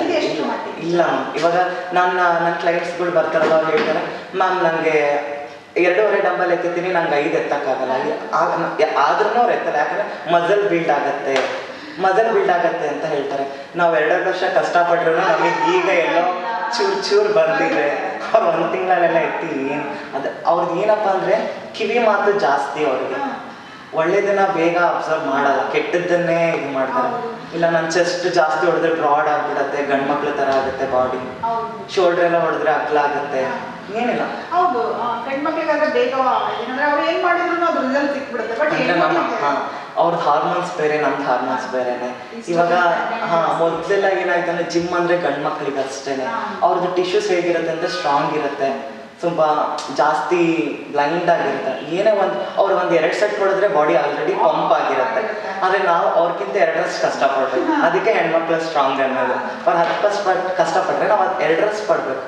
ಇಲ್ಲ. ಇವಾಗ ನನ್ನ ನನ್ನ ಕ್ಲೈಂಟ್ಸ್ಗಳು ಬರ್ತಾರಲ್ಲ ಅವ್ರು ಹೇಳ್ತಾರೆ ಮ್ಯಾಮ್ ನನಗೆ ಎರಡೂವರೆ ಡಂಬಲ್ ಎತ್ತೀನಿ ನಂಗೆ ಐದು ಎತ್ತಕ್ಕಾಗಲ್ಲ. ಆದ್ರೂ ಅವ್ರು ಎತ್ತಲ್ಲ ಯಾಕಂದ್ರೆ ಮಜಲ್ ಬಿಲ್ಡ್ ಆಗತ್ತೆ. ಮಜಲ್ ಬಿಲ್ಡ್ ಆಗತ್ತೆ ಅಂತ ಹೇಳ್ತಾರೆ. ನಾವು ಎರಡೆರಡು ವರ್ಷ ಕಷ್ಟಪಟ್ರು ನಮಗೆ ಈಗ ಎಲ್ಲೋ ಚೂರ್ ಚೂರ್ ಬಂದಿದೆ. ಅವ್ರು ಒಂದು ತಿಂಗಳಲ್ಲೆಲ್ಲ ಎತ್ತಿ ಏನು ಅದು ಅವ್ರದ್ದು ಏನಪ್ಪ ಅಂದರೆ ಕಿವಿ ಮಾತು ಜಾಸ್ತಿ ಅವ್ರಿಗೆ. ಒಳ್ಳೇದನ್ನ ಬೇಗ ಅಬ್ಸರ್ವ್ ಮಾಡಲ್ಲ ಕೆಟ್ಟದ್ದನ್ನೇ ಇದು ಮಾಡ್ತಾರೆ. ಇಲ್ಲ ನನ್ನ ಚೆಸ್ಟ್ ಜಾಸ್ತಿ ಹೊಡೆದ್ರೆ ಬ್ರಾಡ್ ಆಗ್ಬಿಡತ್ತೆ ಗಂಡು ಮಕ್ಳ ಥರ ಆಗುತ್ತೆ ಬಾಡಿ ಶೋಲ್ಡರ್ ಎಲ್ಲ ಹೊಡೆದ್ರೆ ಅಕ್ಲ ಆಗುತ್ತೆ ಏನಿಲ್ಲ. ಹೌದು ಆ, ಹೆಣ್ಮಕ್ಳಿಗಾದ್ರೆ ಬೇಗ ಏನಂದ್ರೆ ಅವ್ರು ಏನ್ ಮಾಡಿದ್ರು ಅದು ರಿಸಲ್ಟ್ ಸಿಕ್ಬಿಡುತ್ತೆ ಬಟ್ ಅಂದ್ರೆ ನಮ್ಮ ಹಾ ಅವ್ರದ್ದು ಹಾರ್ಮೋನ್ಸ್ ಬೇರೆ ನಮ್ದು ಹಾರ್ಮೋನ್ಸ್ ಬೇರೆನೆ. ಇವಾಗ ಹಾ ಮೊದ್ಲೆಲ್ಲ ಏನಾಯ್ತು ಅಂದ್ರೆ ಜಿಮ್ ಅಂದ್ರೆ ಗಂಡು ಮಕ್ಳಿಗೆ ಅಷ್ಟೇನೆ ಅವ್ರದ್ದು ಟಿಶ್ಯೂಸ್ ಹೇಗಿರುತ್ತೆ ಅಂದ್ರೆ ಸ್ಟ್ರಾಂಗ್ ಇರುತ್ತೆ. ತುಂಬಾ ಜಾಸ್ತಿ ಬ್ಲೈಂಡ್ ಆಗಿರುತ್ತೆ. ಏನೇ ಒಂದು ಅವ್ರ ಒಂದು ಎರಡು ಸೆಟ್ ಕೊಡಿದ್ರೆ ಬಾಡಿ ಆಲ್ರೆಡಿ ಪಂಪ್ ಆಗಿರುತ್ತೆ. ಆದ್ರೆ ನಾವು ಅವ್ರಿಗಿಂತ ಎರಡರಷ್ಟು ಕಷ್ಟಪಡ್ಬೇಕು. ಅದಕ್ಕೆ ಹೆಣ್ಮಕ್ಳು ಸ್ಟ್ರಾಂಗ್ ಅನ್ನೋದು. ಅವ್ರು ಹತ್ತು ಪಸ್ಟ್ ಪಟ್ ಕಷ್ಟಪಟ್ರೆ ನಾವು ಅದು ಎರಡರಷ್ಟು ಪಡ್ಬೇಕು.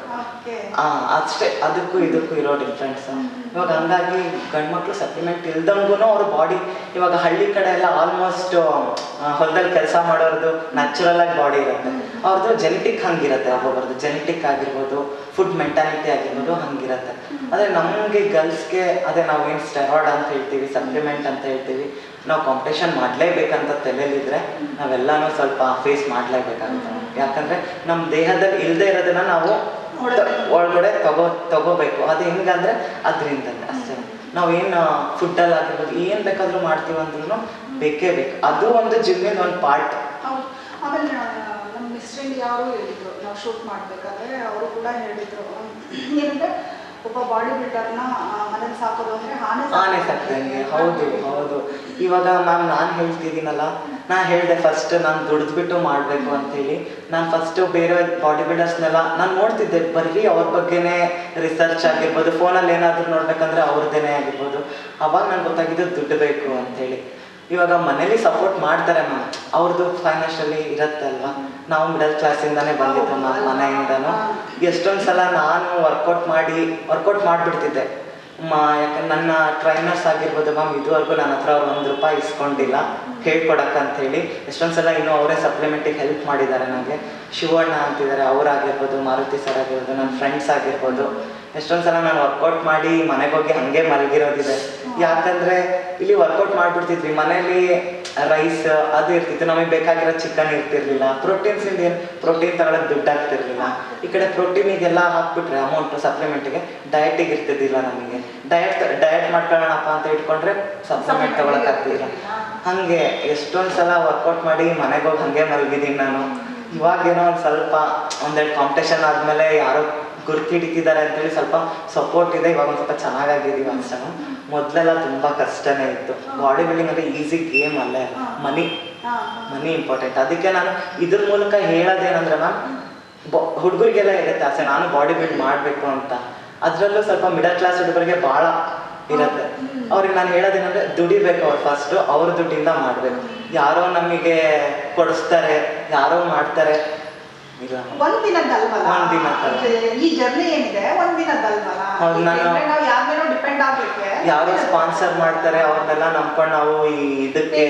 ಅಷ್ಟೇ, ಅದಕ್ಕೂ ಇದಕ್ಕೂ ಇರೋ ಡಿಫ್ರೆನ್ಸ್ ಇವಾಗ ಹಂಗಾಗಿ ಗಂಡ್ಮಕ್ಳು ಸಪ್ಲಿಮೆಂಟ್ ಇಲ್ದಂಗೂ ಅವ್ರ ಬಾಡಿ ಇವಾಗ ಹಳ್ಳಿ ಕಡೆ ಎಲ್ಲ ಆಲ್ಮೋಸ್ಟ್ ಹೊಲದಲ್ಲಿ ಕೆಲಸ ಮಾಡೋರ್ದು ನ್ಯಾಚುರಲ್ ಆಗಿ ಬಾಡಿ ಇರುತ್ತೆ. ಅವ್ರದ್ದು ಜೆನೆಟಿಕ್ ಹಂಗಿರುತ್ತೆ ಒಬ್ಬೊಬ್ಬರದ್ದು ಜೆನೆಟಿಕ್ ಆಗಿರ್ಬೋದು ಫುಡ್ ಮೆಂಟಾಲಿಟಿ ಆಗಿರ್ಬೋದು ಹಂಗಿರುತ್ತೆ. ಆದರೆ ನಮಗೆ ಗರ್ಲ್ಸ್ಗೆ, ಅದೇ ನಾವೇನು ಸ್ಟೆರಾಯ್ಡ್ ಅಂತ ಹೇಳ್ತೀವಿ ಸಪ್ಲಿಮೆಂಟ್ ಅಂತ ಹೇಳ್ತೀವಿ, ನಾವು ಕಾಂಪಿಟೇಷನ್ ಮಾಡಲೇಬೇಕಂತ ತಲೆಯಲ್ಲಿದ್ರೆ ನಾವೆಲ್ಲನೂ ಸ್ವಲ್ಪ ಫೇಸ್ ಮಾಡಲೇಬೇಕಾಗುತ್ತೆ. ಯಾಕಂದರೆ ನಮ್ಮ ದೇಹದಲ್ಲಿ ಇಲ್ಲದೆ ಇರೋದನ್ನ ನಾವು ಒಳಗಡೆ ತಗೋ ತಗೋಬೇಕು. ಅದು ಹೆಂಗಂದ್ರೆ ಅದರಿಂದ ಅಷ್ಟೇ. ನಾವೇನು ಫುಡ್ಡಲ್ಲಿ ಆಗಿರ್ಬೋದು ಏನು ಬೇಕಾದರೂ ಮಾಡ್ತೀವಿ ಅಂದ್ರೂ ಬೇಕೇ ಬೇಕು. ಅದು ಒಂದು ಜಿಮ್ಮಿನ ಒಂದು ಪಾರ್ಟ್. ಆಮೇಲೆ ನಮ್ಮ ಮಿಸ್ ಯಾರು ಹೇಳಿದರು ಹೇಳಿದ್ರು ನಾವು ಶೂಟ್ ಮಾಡಬೇಕಾದ್ರೆ ಅವರು ಕೂಡ ಹೇಳಿದ್ರು. ಏನಂದ್ರೆ ಒಬ್ಬ ಬಾಡಿ ಬಿಲ್ಡರ್ನ ಮನೇಲಿ ಸಾಕೋದು ಅಂದ್ರೆ ಆನೆ ಸಾಕ್ದಂಗೆ. ಹೌದು ಹೌದು. ಇವಾಗ ಮ್ಯಾಮ್ ನಾನು ಹೇಳ್ತಿದ್ದೀನಲ್ಲ, ನಾ ಹೇಳಿದೆ ಫಸ್ಟ್ ನಾನು ದುಡಿದ್ಬಿಟ್ಟು ಮಾಡಬೇಕು ಅಂತೇಳಿ. ನಾನು ಫಸ್ಟು ಬೇರೆ ಬಾಡಿ ಬಿಲ್ಡರ್ಸ್ನೆಲ್ಲ ನಾನು ನೋಡ್ತಿದ್ದೆ, ಬರೀ ಅವ್ರ ಬಗ್ಗೆನೇ ರಿಸರ್ಚ್ ಆಗಿರ್ಬೋದು ಫೋನಲ್ಲಿ ಏನಾದರೂ ನೋಡ್ಬೇಕಂದ್ರೆ ಅವ್ರದ್ದೇನೆ ಆಗಿರ್ಬೋದು. ಅವಾಗ ನಂಗೆ ಗೊತ್ತಾಗಿದ್ದು ದುಡ್ಡು ಬೇಕು ಅಂತೇಳಿ. ಇವಾಗ ಮನೇಲಿ ಸಪೋರ್ಟ್ ಮಾಡ್ತಾರೆ ಮ್ಯಾಮ್. ಅವ್ರದ್ದು ಫೈನಾನ್ಷಿಯಲಿ ಇರತ್ತಲ್ವಾ ನಾವು ಮಿಡಲ್ ಕ್ಲಾಸಿಂದಾನೇ ಬಂದಿದ್ದು ಮ್ಯಾಮ್, ಮನೆಯಿಂದನೂ. ಎಷ್ಟೊಂದು ಸಲ ನಾನು ವರ್ಕೌಟ್ ಮಾಡಿ ವರ್ಕೌಟ್ ಮಾಡಿಬಿಡ್ತಿದ್ದೆ. ಮಾ ಯಾಕಂದ್ರೆ ನನ್ನ ಟ್ರೈನರ್ಸ್ ಆಗಿರ್ಬೋದು ಮ್ಯಾಮ್ ಇದುವರೆಗೂ ನನ್ನ ಹತ್ರ ಅವ್ರು ಒಂದು ರೂಪಾಯಿ ಇಸ್ಕೊಂಡಿಲ್ಲ. ಹೇಳ್ಕೊಡಕ್ಕೆ ಅಂತ ಹೇಳಿ ಎಷ್ಟೊಂದು ಸಲ ಇನ್ನೂ ಅವರೇ ಸಪ್ಲಿಮೆಂಟಿಗೆ ಹೆಲ್ಪ್ ಮಾಡಿದ್ದಾರೆ ನನಗೆ ಶಿವಣ್ಣ ಅಂತಿದ್ದಾರೆ ಅವರಾಗಿರ್ಬೋದು ಮಾರುತಿ ಸರ್ ಆಗಿರ್ಬೋದು ನನ್ನ ಫ್ರೆಂಡ್ಸ್ ಆಗಿರ್ಬೋದು. ಎಷ್ಟೊಂದು ಸಲ ನಾನು ವರ್ಕೌಟ್ ಮಾಡಿ ಮನೆಗೆ ಹೋಗಿ ಹಂಗೆ ಮಲಗಿರೋದಿದೆ. ಯಾಕಂದರೆ ಇಲ್ಲಿ ವರ್ಕೌಟ್ ಮಾಡಿಬಿಡ್ತಿದ್ವಿ. ಮನೇಲಿ ರೈಸ್ ಅದು ಇರ್ತಿತ್ತು. ನಮಗೆ ಬೇಕಾಗಿರೋ ಚಿಕನ್ ಇರ್ತಿರ್ಲಿಲ್ಲ. ಪ್ರೋಟೀನ್ಸ್ ಇಂದ ಏನು ಪ್ರೋಟೀನ್ ತಗೊಳ್ಳೋದು ದುಡ್ಡು ಆಗ್ತಿರ್ಲಿಲ್ಲ ಈ ಕಡೆ ಪ್ರೋಟೀನಿಗೆಲ್ಲ ಹಾಕ್ಬಿಟ್ರೆ ಅಮೌಂಟು ಸಪ್ಲಿಮೆಂಟಿಗೆ ಡಯಟಿಗೆ ಇರ್ತಿದ್ದಿಲ್ಲ ನಮಗೆ. ಡಯಟ್ ಡಯಟ್ ಮಾಡ್ಕೊಳ್ಳೋಣಪ್ಪ ಅಂತ ಇಟ್ಕೊಂಡ್ರೆ ಸಪ್ಲಿಮೆಂಟ್ ತಗೊಳಕ್ ಆಗ್ತಿಲ್ಲ. ಹಾಗೆ ಎಷ್ಟೊಂದು ಸಲ ವರ್ಕೌಟ್ ಮಾಡಿ ಮನೆಗೆ ಹೋಗಿ ಹಾಗೆ ಮಲಗಿದ್ದೀನಿ ನಾನು. ಇವಾಗೇನೋ ಒಂದು ಸ್ವಲ್ಪ ಒಂದೆರಡು ಕಾಂಪಿಟೇಷನ್ ಆದಮೇಲೆ ಯಾರೋ ಗುರ್ತು ಹಿಡಿತಿದ್ದಾರೆ ಅಂತೇಳಿ ಸ್ವಲ್ಪ ಸಪೋರ್ಟ್ ಇದೆ. ಇವಾಗ ಒಂದು ಸ್ವಲ್ಪ ಚೆನ್ನಾಗಾಗಿದೀವಿ ಅನ್ಸೋಣ. ಮೊದಲೆಲ್ಲ ತುಂಬ ಕಷ್ಟನೇ ಇತ್ತು. ಬಾಡಿ ಬಿಲ್ಡಿಂಗ್ ಅಂದರೆ ಈಸಿ ಗೇಮ್ ಅಲ್ಲೇ. ಮನಿ ಮನಿ ಇಂಪಾರ್ಟೆಂಟ್ ಅದಕ್ಕೆ ನಾನು ಇದ್ರ ಮೂಲಕ ಹೇಳೋದೇನಂದ್ರೆ ಮ್ಯಾಮ್ ಹುಡುಗರಿಗೆಲ್ಲ ಇರುತ್ತೆ ಆಸೆ, ನಾನು ಬಾಡಿ ಬಿಲ್ಡ್ ಮಾಡಬೇಕು ಅಂತ. ಅದರಲ್ಲೂ ಸ್ವಲ್ಪ ಮಿಡಲ್ ಕ್ಲಾಸ್ ಹುಡುಗರಿಗೆ ಭಾಳ ಇರುತ್ತೆ. ಅವ್ರಿಗೆ ನಾನು ಹೇಳೋದೇನಂದ್ರೆ ದುಡಿಬೇಕು ಅವ್ರು ಫಸ್ಟು ಅವ್ರ ದುಡ್ಡಿಂದ ಮಾಡಬೇಕು. ಯಾರೋ ನಮಗೆ ಕೊಡಿಸ್ತಾರೆ, ಯಾರೋ ಮಾಡ್ತಾರೆ. ಇಲ್ಲ ಒಂದ್ ದಿನದಲ್ವಲ್ಲ ಒಂದ್ ದಿನದ್ದಲ್ಲ. ಈ ಜರ್ನಿ ಏನಿದೆ? ಒಂದ್ ದಿನದಲ್ವಲ್ಲ ಹೌದು, ನಾನು- ಯಾಕಂದ್ರೆ ನಾವು ಯಾರ ಮೇಲೂ ಡಿಪೆಂಡ್ ಆಗ್ಲಿಕ್ಕೆ ಯಾರು ಸ್ಪಾನ್ಸರ್ ಮಾಡ್ತಾರೆ ಅವ್ರನ್ನೆಲ್ಲ ನಂಬ್ಕೊಂಡು ನಾವು ಈ ಇದಕ್ಕೆ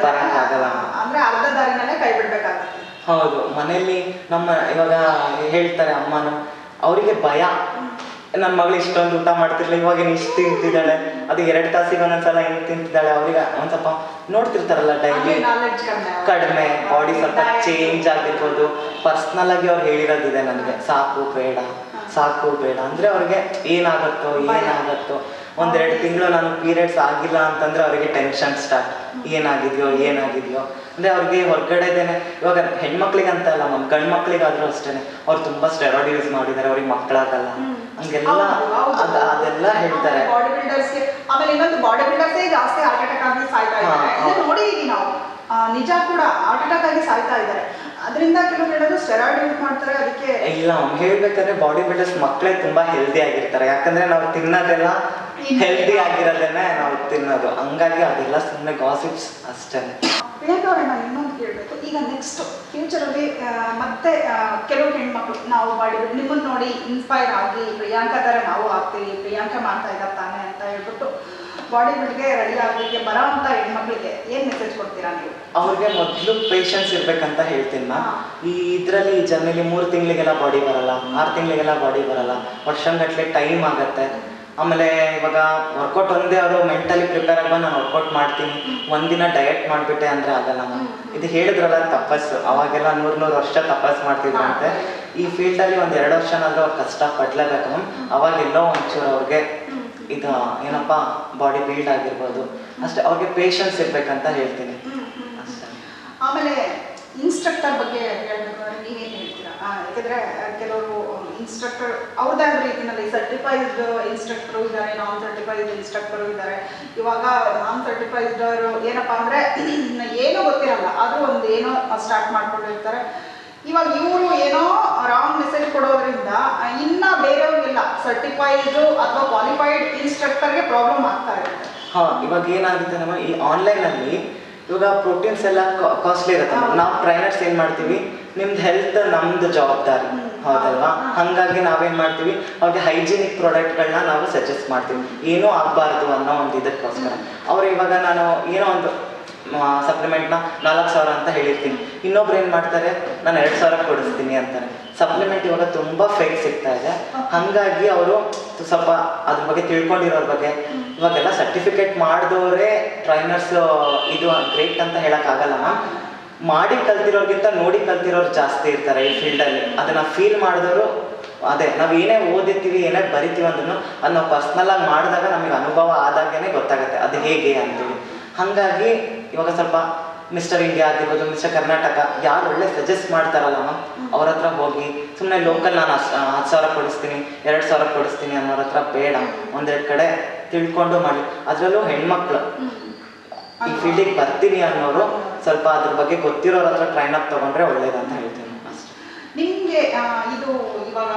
ಬರಕ್ಕಾಗಲ್ಲ ಅಂದ್ರೆ ಅರ್ಧ ದಾರಿನಲ್ಲೇ ಕೈ ಬಿಡ್ಬೇಕಾಗುತ್ತೆ. ಹೌದು ಮನೆಯಲ್ಲಿ ನಮ್ಮ ಇವಾಗ ಹೇಳ್ತಾರೆ ಅಮ್ಮನು ಅವರಿಗೆ ಭಯ. ನನ್ನ ಮಗಳು ಇಷ್ಟೊಂದು ಊಟ ಮಾಡ್ತಿರ್ಲಿಲ್ಲ ಇವಾಗ ಏನು ಇಷ್ಟು ತಿಂತಿದ್ದಾಳೆ. ಅದು ಎರಡು ತಾಸಿಗೆ ಒಂದೊಂದ್ಸಲ ಹಿಂಗೆ ತಿಂತಿದ್ದಾಳೆ. ಅವ್ರಿಗೆ ಒಂದು ಸ್ವಲ್ಪ ನೋಡ್ತಿರ್ತಾರಲ್ಲ ಡೈಲಿ ಕಡಿಮೆ ಬಾಡಿ ಸ್ವಲ್ಪ ಚೇಂಜ್ ಆಗಿರ್ಬೋದು. ಪರ್ಸ್ನಲ್ ಆಗಿ ಅವ್ರು ಹೇಳಿರೋದಿದೆ ನನಗೆ. ಸಾಕು ಬೇಡ ಸಾಕು ಬೇಡ. ಅಂದ್ರೆ ಅವ್ರಿಗೆ ಏನಾಗುತ್ತೋ ಏನಾಗುತ್ತೋ. ಒಂದೆರಡು ತಿಂಗಳು ನಾನು ಪೀರಿಯಡ್ಸ್ ಆಗಿಲ್ಲ ಅಂತಂದ್ರೆ ಅವರಿಗೆ ಟೆನ್ಷನ್ ಸ್ಟಾರ್ಟ್ ಏನಾಗಿದೆಯೋ ಏನಾಗಿದೆಯೋ. ಅಂದ್ರೆ ಅವ್ರಿಗೆ ಹೊರಗಡೆದೇನೆ ಇವಾಗ ಹೆಣ್ಮಕ್ಳಿಗೆ ಅಂತ ಅಲ್ಲ ಮ್ಯಾಮ್ ಗಂಡ್ ಮಕ್ಳಿಗಾದ್ರೂ ಅಷ್ಟೇನೆ. ಅವ್ರು ತುಂಬಾ ಸ್ಟೆರಾಯ್ಡ್ ಯೂಸ್ ಮಾಡಿದ್ದಾರೆ ಅವ್ರಿಗೆ ಮಕ್ಕಳಾಗಲ್ಲ ಹಂಗೆಲ್ಲ ಅದು ಅದೆಲ್ಲ ಹೇಳ್ತಾರೆ. ಬಾಡಿ ಬಿಲ್ಡರ್ಸ್ಗೆ ಆಮೇಲೆ ಇನ್ನೊಂದು ಬಾಡಿ ಬಿಲ್ಡರ್ಸೇ ಜಾಸ್ತಿ ಹಾರ್ಟ್ ಅಟ್ಯಾಕ್ ಆಗಿ ಸಾಯ್ತಾ ಇದ್ದಾರೆ. ಹಾ. ಇದನ್ನ ನಾವು. ನಿಜ ಕೂಡ ಹಾರ್ಟ್ ಅಟ್ಯಾಕ್ ಆಗಿ ಸಾಯ್ತಾ ಇದ್ದಾರೆ. ಅದರಿಂದ ಕೆಲವು ಹೇಳೋದು ಸ್ಟೆರಾಯ್ಡ್ ಯೂಸ್ ಮಾಡ್ತಾರೆ ಅದಕ್ಕೆ ಇಲ್ಲ ಹೇಳ್ಬೇಕಾದ್ರೆ ಬಾಡಿ ಬಿಲ್ಡರ್ಸ್ ಮಕ್ಕಳೇ ತುಂಬಾ ಹೆಲ್ದಿ ಆಗಿರ್ತಾರೆ. ಯಾಕಂದ್ರೆ ನಾವು ತಿನ್ನೋದೆಲ್ಲ ಹೆಲ್ದಿ ಆಗಿರೋದನ್ನೇ ನಾವು ತಿನ್ನೋದು. ಹಂಗಾಗಿ ಅದೆಲ್ಲ ಸುಮ್ಮನೆ ಗಾಸಿಪ್ಸ್ ಅಷ್ಟೇ. ಪ್ರಿಯಾಂಕಾ ಅವರೇ ನಾನು ಇನ್ನೊಂದು ಕೇಳಬೇಕು. ಈಗ ನೆಕ್ಸ್ಟ್ ಫ್ಯೂಚರಲ್ಲಿ ಮತ್ತೆ ಕೆಲವು ಹೆಣ್ಮಕ್ಳು ನಾವು ಮಾಡಿದ್ರು ನಿಮ್ಮನ್ನು ನೋಡಿ ಇನ್ಸ್ಪೈರ್ ಆಗಿ ಪ್ರಿಯಾಂಕಾ ಥರ ನಾವು ಆಗ್ತೀವಿ ಪ್ರಿಯಾಂಕಾ ಮಾಡ್ತಾ ಇದ್ದಾರೆ ತಾನೆ ಅಂತ ಹೇಳ್ಬಿಟ್ಟು ಬಾಡಿ ಬಿಲ್ಡ್ಗೆ ರೆಡಿ ಆಗಲಿಕ್ಕೆ ಬರೋ ಅಂಥ ಹೆಣ್ಮಕ್ಳಿಗೆ ಏನು ಮೆಸೇಜ್ ಕೊಡ್ತೀರಾ ನೀವು? ಅವ್ರಿಗೆ ಮೊದಲು ಪೇಷನ್ಸ್ ಇರಬೇಕಂತ ಹೇಳ್ತೀನಿ ನಾ ಈ ಇದರಲ್ಲಿ ಜನರಲ್ಲಿ ಮೂರು ತಿಂಗಳಿಗೆಲ್ಲ ಬಾಡಿ ಬರಲ್ಲ ಆರು ತಿಂಗಳಿಗೆಲ್ಲ ಬಾಡಿ ಬರಲ್ಲ. ವರ್ಷಗಟ್ಟಲೆ ಟೈಮ್ ಆಗತ್ತೆ. ಆಮೇಲೆ ಇವಾಗ ವರ್ಕೌಟ್ ಒಂದೇ ಅವರು ಮೆಂಟಲಿ ಪ್ರಿಪೇರ್ ಆಗುವ ನಾನು ವರ್ಕೌಟ್ ಮಾಡ್ತೀನಿ. ಒಂದಿನ ಡಯಟ್ ಮಾಡಿಬಿಟ್ಟೆ ಅಂದರೆ ಆಗಲ್ಲ. ಇದು ಹೇಳಿದ್ರಲ್ಲ ತಪಸ್ಸು. ಅವಾಗೆಲ್ಲ ನೂರು ನೂರು ವರ್ಷ ತಪಸ್ ಮಾಡ್ತಿದ್ರಂತೆ. ಈ ಫೀಲ್ಡಲ್ಲಿ ಒಂದು ಎರಡು ವರ್ಷನಾದರೂ ಅವ್ರು ಕಷ್ಟ ಪಡ್ಲೇಬೇಕು. ಮ್ಯಾಮ್ ಅವಾಗೆಲ್ಲೋ ಒಂಚೂರು ಅವ್ರಿಗೆ ಇದು ಏನಪ್ಪ ಬಾಡಿ ಬಿಲ್ಡ್ ಆಗಿರ್ಬೋದು. ಅಷ್ಟೇ ಅವ್ರಿಗೆ ಪೇಷನ್ಸ್ ಇರ್ಬೇಕಂತ ಹೇಳ್ತೀನಿ. ಅಷ್ಟೇ. ಆಮೇಲೆ ಇನ್ಸ್ಟ್ರಕ್ಟರ್ ಬಗ್ಗೆ ಹೇಳ್ಬೇಕು ನೀವೇನು ಹೇಳ್ತೀರಾ? ಯಾಕಂದ್ರೆ ಕೆಲವರು ಇನ್ಸ್ಟ್ರಕ್ಟರ್ ಅವ್ರದ್ದೇ ಆದ ರೀತಿನಲ್ಲಿ ಸರ್ಟಿಫೈಡ್ ಇನ್ಸ್ಟ್ರಕ್ಟರು ಇದ್ದಾರೆ ನಾನ್ ಸರ್ಟಿಫೈಡ್ ಇನ್ಸ್ಟ್ರಕ್ಟರು ಇದ್ದಾರೆ. ಇವಾಗ ನಾನ್ ಸರ್ಟಿಫೈಡ್ ಅವರು ಏನಪ್ಪ ಅಂದ್ರೆ ಏನೂ ಗೊತ್ತಿರಲ್ಲ ಅದು ಒಂದು ಏನೋ ಸ್ಟಾರ್ಟ್ ಮಾಡ್ಕೊಂಡಿರ್ತಾರೆ ಇವಾಗ ಇವರು ಏನೋ ರಾಂಗ್ ಮೆಸೇಜ್ ಕೊಡೋದ್ರಿಂದ ಇನ್ನ ಬೇರೆಯವ್ರಿಗೆಲ್ಲ ಸರ್ಟಿಫೈಡ್ ಅಥವಾ ಕ್ವಾಲಿಫೈಡ್ ಇನ್ಸ್ಟ್ರಕ್ಟರ್ಗೆ ಪ್ರಾಬ್ಲಮ್ ಆಗ್ತಾ ಇರುತ್ತೆ. ಹಾ ಇವಾಗ ಏನಾಗುತ್ತೆ ನಮ್ಮ ಈ ಆನ್ಲೈನಲ್ಲಿ ಇವಾಗ ಪ್ರೋಟೀನ್ಸ್ ಎಲ್ಲ ಕಾಸ್ಟ್ಲಿ ಇರುತ್ತೆ. ನಾವು ಟ್ರೈನರ್ಸ್ ಏನ್ ಮಾಡ್ತೀವಿ ನಿಮ್ದು ಹೆಲ್ತ್ ನಮ್ದು ಜವಾಬ್ದಾರಿ. ಹೌದಲ್ವಾ? ಹಾಗಾಗಿ ನಾವೇನು ಮಾಡ್ತೀವಿ? ಅವ್ರಿಗೆ ಹೈಜಿನಿಕ್ ಪ್ರಾಡಕ್ಟ್ಗಳನ್ನ ನಾವು ಸಜೆಸ್ಟ್ ಮಾಡ್ತೀವಿ. ಏನೂ ಆಗಬಾರ್ದು ಅನ್ನೋ ಒಂದು ಇದಕ್ಕೋಸ್ಕರ. ಅವ್ರು ಇವಾಗ ನಾನು ಏನೋ ಒಂದು ಸಪ್ಲಿಮೆಂಟ್ನ ನಾಲ್ಕು ಸಾವಿರ ಅಂತ ಹೇಳಿರ್ತೀನಿ. ಇನ್ನೊಬ್ರು ಏನು ಮಾಡ್ತಾರೆ? ನಾನು ಎರಡು ಸಾವಿರ ಕೊಡಿಸ್ತೀನಿ ಅಂತಾರೆ. ಸಪ್ಲಿಮೆಂಟ್ ಇವಾಗ ತುಂಬ ಫೇಕ್ ಸಿಗ್ತಾ ಇದೆ. ಹಾಗಾಗಿ ಅವರು ಸ್ವಲ್ಪ ಅದ್ರ ಬಗ್ಗೆ ತಿಳ್ಕೊಂಡಿರೋರ ಬಗ್ಗೆ, ಇವಾಗೆಲ್ಲ ಸರ್ಟಿಫಿಕೇಟ್ ಮಾಡಿದವರೇ ಟ್ರೈನರ್ಸ್ ಇದು ಗ್ರೇಟ್ ಅಂತ ಹೇಳೋಕ್ಕಾಗಲ್ಲ. ಮ್ಯಾಮ್ ಮಾಡಿ ಕಲ್ತಿರೋರ್ಗಿಂತ ನೋಡಿ ಕಲ್ತಿರೋರು ಜಾಸ್ತಿ ಇರ್ತಾರೆ ಈ ಫೀಲ್ಡಲ್ಲಿ ಅದನ್ನ ಫೀಲ್ ಮಾಡಿದವರು ಅದೇ, ನಾವು ಏನೇ ಓದಿರ್ತೀವಿ, ಏನೇ ಬರಿತೀವಿ ಅಂದ್ರೂ ಅದು ನಾವು ಪರ್ಸ್ನಲ್ ಆಗಿ ಮಾಡಿದಾಗ ನಮಗೆ ಅನುಭವ ಆದಾಗೇನೆ ಗೊತ್ತಾಗುತ್ತೆ. ಅದು ಹೇಗೆ ಅಂತ ಹಾಗಾಗಿ ಇವಾಗ ಸ್ವಲ್ಪ ಮಿಸ್ಟರ್ ಇಂಡಿಯಾ ಆಗಿರ್ಬೋದು ಮಿಸ್ಟರ್ ಕರ್ನಾಟಕ ಯಾರು ಒಳ್ಳೆ ಸಜೆಸ್ಟ್ ಮಾಡ್ತಾರಲ್ಲ ಅವ್ರ ಹತ್ರ ಹೋಗಿ ಸುಮ್ಮನೆ ಲೋಕಲ್ ನಾನು ಹತ್ತು ಸಾವಿರ ಕೊಡಿಸ್ತೀನಿ, ಎರಡು ಸಾವಿರ ಕೊಡಿಸ್ತೀನಿ ಅನ್ನೋರ ಹತ್ರ ಬೇಡ. ಒಂದೆರಡು ಕಡೆ ತಿಳ್ಕೊಂಡು ಮಾಡಿ. ಅದರಲ್ಲೂ ಹೆಣ್ಮಕ್ಳು. ಈ ಫೀಲ್ಡಿಗೆ ಬರ್ತೀನಿ ಅನ್ನೋರು ಸ್ವಲ್ಪ ಅದ್ರ ಬಗ್ಗೆ ಗೊತ್ತಿರೋರ ಹತ್ರ ಟ್ರೈನ್ ಅಪ್ ತಗೊಂಡ್ರೆ ಒಳ್ಳೇದಂತ ಹೇಳ್ತೀನಿ. ಅಷ್ಟೇ. ನಿಮಗೆ ಇದು ಇವಾಗ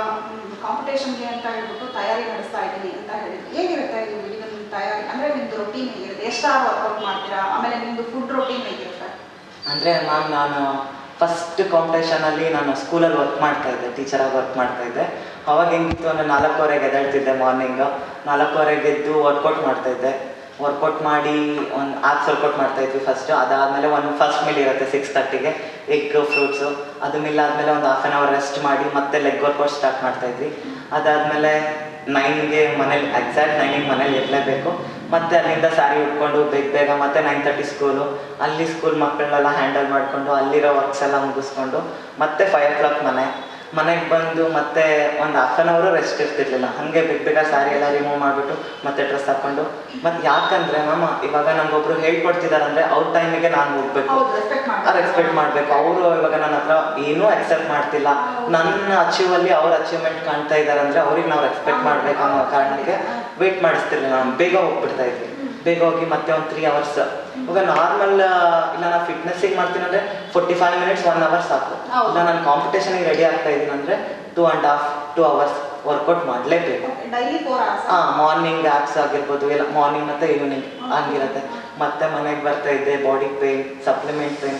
ಕಾಂಪಿಟೇಷನ್ಗೆ ಅಂತ ಹೇಳ್ಬಿಟ್ಟು ತಯಾರಿ ನಡೆಸ್ತಾ ಇದ್ದೀನಿ ಅಂತ ಹೇಳಿದ್ರು. ಹೇಗಿರುತ್ತೆ ಇದನ್ನ ತಯಾರಿ? ಅಂದರೆ ನಿಮ್ಮದು ರೊಟೀನ್ ಹೇಗಿರುತ್ತೆ? ಎಷ್ಟು ವರ್ಕ್ ವರ್ಕೌಟ್ ಮಾಡ್ತೀರಾ? ಆಮೇಲೆ ನಿಮ್ಮದು ಫುಡ್ ರೊಟೀನ್ ಹೇಗಿರುತ್ತೆ? ಅಂದರೆ ಮ್ಯಾಮ್ ನಾನು ಫಸ್ಟ್ ಕಾಂಪಿಟೇಷನಲ್ಲಿ ನಾನು ಸ್ಕೂಲಲ್ಲಿ ವರ್ಕ್ ಮಾಡ್ತಾ ಇದ್ದೆ ಟೀಚರಾಗಿ ವರ್ಕ್ ಮಾಡ್ತಾ ಇದ್ದೆ. ಅವಾಗ ಹೆಂಗಿತ್ತು ಅಂದರೆ ನಾಲ್ಕೂವರೆಗೆ ಎದ್ದೇಳ್ತಿದ್ದೆ ಮಾರ್ನಿಂಗು ನಾಲ್ಕೂವರೆಗೆ ಎದ್ದು ವರ್ಕೌಟ್ ಮಾಡ್ತಾ ಇದ್ದೆ. ವರ್ಕೌಟ್ ಮಾಡಿ ಒಂದು ಆಪ್ಸ್ ವರ್ಕೌಟ್ ಮಾಡ್ತಾ ಇದ್ವಿ ಫಸ್ಟು ಅದಾದಮೇಲೆ ಒಂದು ಫಸ್ಟ್ ಮೀಲ್ ಇರುತ್ತೆ ಸಿಕ್ಸ್ ತರ್ಟಿಗೆ ಎಗ್ ಫ್ರೂಟ್ಸು ಅದು ಮಿಲ್ ಆದಮೇಲೆ ಒಂದು ಹಾಫ್ ಆನ್ ಅವರ್ ರೆಸ್ಟ್ ಮಾಡಿ ಮತ್ತೆ ಲೆಗ್ ವರ್ಕೌಟ್ ಸ್ಟಾರ್ಟ್ ಮಾಡ್ತಾ ಇದ್ವಿ. ಅದಾದಮೇಲೆ ನೈನ್ಗೆ ಮನೇಲಿ ಎಕ್ಸಾಕ್ಟ್ ನೈನಿಗೆ ಮನೇಲಿ ಇರಲೇಬೇಕು. ಮತ್ತೆ ಅಲ್ಲಿಂದ ಸ್ಯಾರಿ ಉಟ್ಕೊಂಡು ಬೇಗ ಬೇಗ ಮತ್ತೆ ನೈನ್ ತರ್ಟಿ ಸ್ಕೂಲು ಅಲ್ಲಿ ಸ್ಕೂಲ್ ಮಕ್ಕಳನ್ನೆಲ್ಲ ಹ್ಯಾಂಡಲ್ ಮಾಡಿಕೊಂಡು ಅಲ್ಲಿರೋ ವರ್ಕ್ಸ್ ಎಲ್ಲ ಮುಗಿಸ್ಕೊಂಡು ಮತ್ತೆ ಫೈವ್ ಓ ಕ್ಲಾಕ್ ಮನೆ. ಮನೆಗೆ ಬಂದು ಮತ್ತೆ ಒಂದು ಹಾಫ್ ಆನ್ ಅವರು ರೆಸ್ಟ್ ಇರ್ತಿರ್ಲಿಲ್ಲ. ಹಾಗೆ ಬಿಗ್ ಬೇಗ ಸ್ಯಾರಿ ಎಲ್ಲ ರಿಮೂವ್ ಮಾಡಿಬಿಟ್ಟು ಮತ್ತೆ ಡ್ರೆಸ್ ಹಾಕೊಂಡು. ಮತ್ತೆ ಯಾಕಂದ್ರೆ ಮ್ಯಾಮ್ ಇವಾಗ ನಮ್ಗೊಬ್ರು ಹೇಳ್ಕೊಡ್ತಿದಾರಂದ್ರೆ ಅವ್ರ ಟೈಮಿಗೆ ನಾನು ಹೋಗ್ಬೇಕು. ರೆಸ್ಪೆಕ್ಟ್ ಮಾಡ್ಬೇಕು. ಮಾಡಬೇಕು. ಅವರು ಇವಾಗ ನನ್ನ ಹತ್ರ ಏನೂ ಅಕ್ಸೆಪ್ಟ್ ಮಾಡ್ತಿಲ್ಲ. ನನ್ನ ಅಚೀವ್ ಅಲ್ಲಿ ಅವ್ರ ಅಚೀವ್ಮೆಂಟ್ ಕಾಣ್ತಾ ಇದ್ದಾರೆ ಅಂದ್ರೆ ಅವ್ರಿಗೆ ನಾವು ರೆಸ್ಪೆಕ್ಟ್ ಮಾಡ್ಬೇಕು ಅನ್ನೋ ಕಾರಣಕ್ಕೆ ವೇಟ್ ಮಾಡಿಸ್ತಿರ್ಲಿಲ್ಲ. ನಾನು ಬೇಗ ಹೋಗ್ಬಿಡ್ತಾ ಇದ್ವಿ ಬೇಗ ಹೋಗಿ ಮತ್ತೆ ಒಂದು ತ್ರೀ ಅವರ್ಸ್ ಇವಾಗ ನಾರ್ಮಲ್ ಇಲ್ಲ ನಾನು ಫಿಟ್ನೆಸ್ಸಿಗೆ ಮಾಡ್ತೀನಿ ಅಂದ್ರೆ forty five minutes one hour ಸಾಕು. ಇಲ್ಲ ನಾನು ಕಾಂಪಿಟೇಷನ್ಗೆ ರೆಡಿ ಆಗ್ತಾ ಇದ್ದೀನಿ ಅಂದ್ರೆ two and half two hours workout ಮಾಡಲೇಬೇಕು. ಹಾಂ ಮಾರ್ನಿಂಗ್ ಆ್ಯಪ್ಸ್ ಆಗಿರ್ಬೋದು ಇಲ್ಲ ಮಾರ್ನಿಂಗ್ ಮತ್ತು ಈವ್ನಿಂಗ್ ಹಂಗಿರುತ್ತೆ. ಮತ್ತೆ ಮನೆಗೆ ಬರ್ತಾ ಇದ್ದೆ body pain supplement pain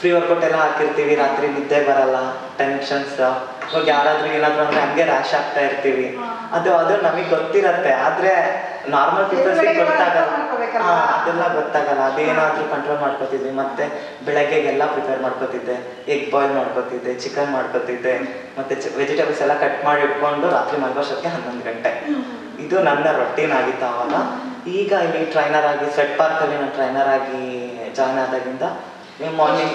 free workout ಎಲ್ಲ ಹಾಕಿರ್ತೀವಿ ರಾತ್ರಿ ನಿದ್ದೆ ಬರಲ್ಲ ಟೆನ್ಷನ್ಸ್ ಇವಾಗ ಯಾರಾದ್ರೂ ಏನಾದ್ರು ಅಂದ್ರೆ ಹಂಗೆ ರ್ಯಾಶ್ ಆಗ್ತಾ ಇರ್ತೀವಿ. ಅದು ಅದು ನಮಗೆ ಗೊತ್ತಿರತ್ತೆ. ಆದ್ರೆ ನಾರ್ಮಲ್ ಪೀಪಲ್ಸ್ಗೆ ಗೊತ್ತಾಗಲ್ಲ. ಅದೆಲ್ಲ ಗೊತ್ತಾಗಲ್ಲ. ಅದೇನಾದ್ರೂ ಕಂಟ್ರೋಲ್ ಮಾಡ್ಕೋತಿದ್ವಿ. ಮತ್ತೆ ಬೆಳಗ್ಗೆಗೆಲ್ಲ ಪ್ರಿಪೇರ್ ಮಾಡ್ಕೋತಿದ್ದೆ. ಎಗ್ ಬಾಯ್ಲ್ ಮಾಡ್ಕೋತಿದ್ದೆ ಚಿಕನ್ ಮಾಡ್ಕೋತಿದ್ದೆ ಮತ್ತೆ ವೆಜಿಟೇಬಲ್ಸ್ ಎಲ್ಲ ಕಟ್ ಮಾಡಿ ಇಟ್ಕೊಂಡು ರಾತ್ರಿ ಮಲ್ಗೋಷ್ಟೊತ್ತಿಗೆ ಹನ್ನೊಂದು ಗಂಟೆ. ಇದು ನನ್ನ ರೊಟೀನ್ ಆಗಿತ್ತು ಅವಾಗ ಈಗ ಇಲ್ಲಿ ಟ್ರೈನರ್ ಆಗಿ ಸ್ವೆಟ್ ಪಾರ್ಕಲ್ಲಿ ನಾನು ಟ್ರೈನರ್ ಆಗಿ ಜಾಯ್ನ್ ಆದಾಗಿಂದ ಮಾರ್ನಿಂಗ್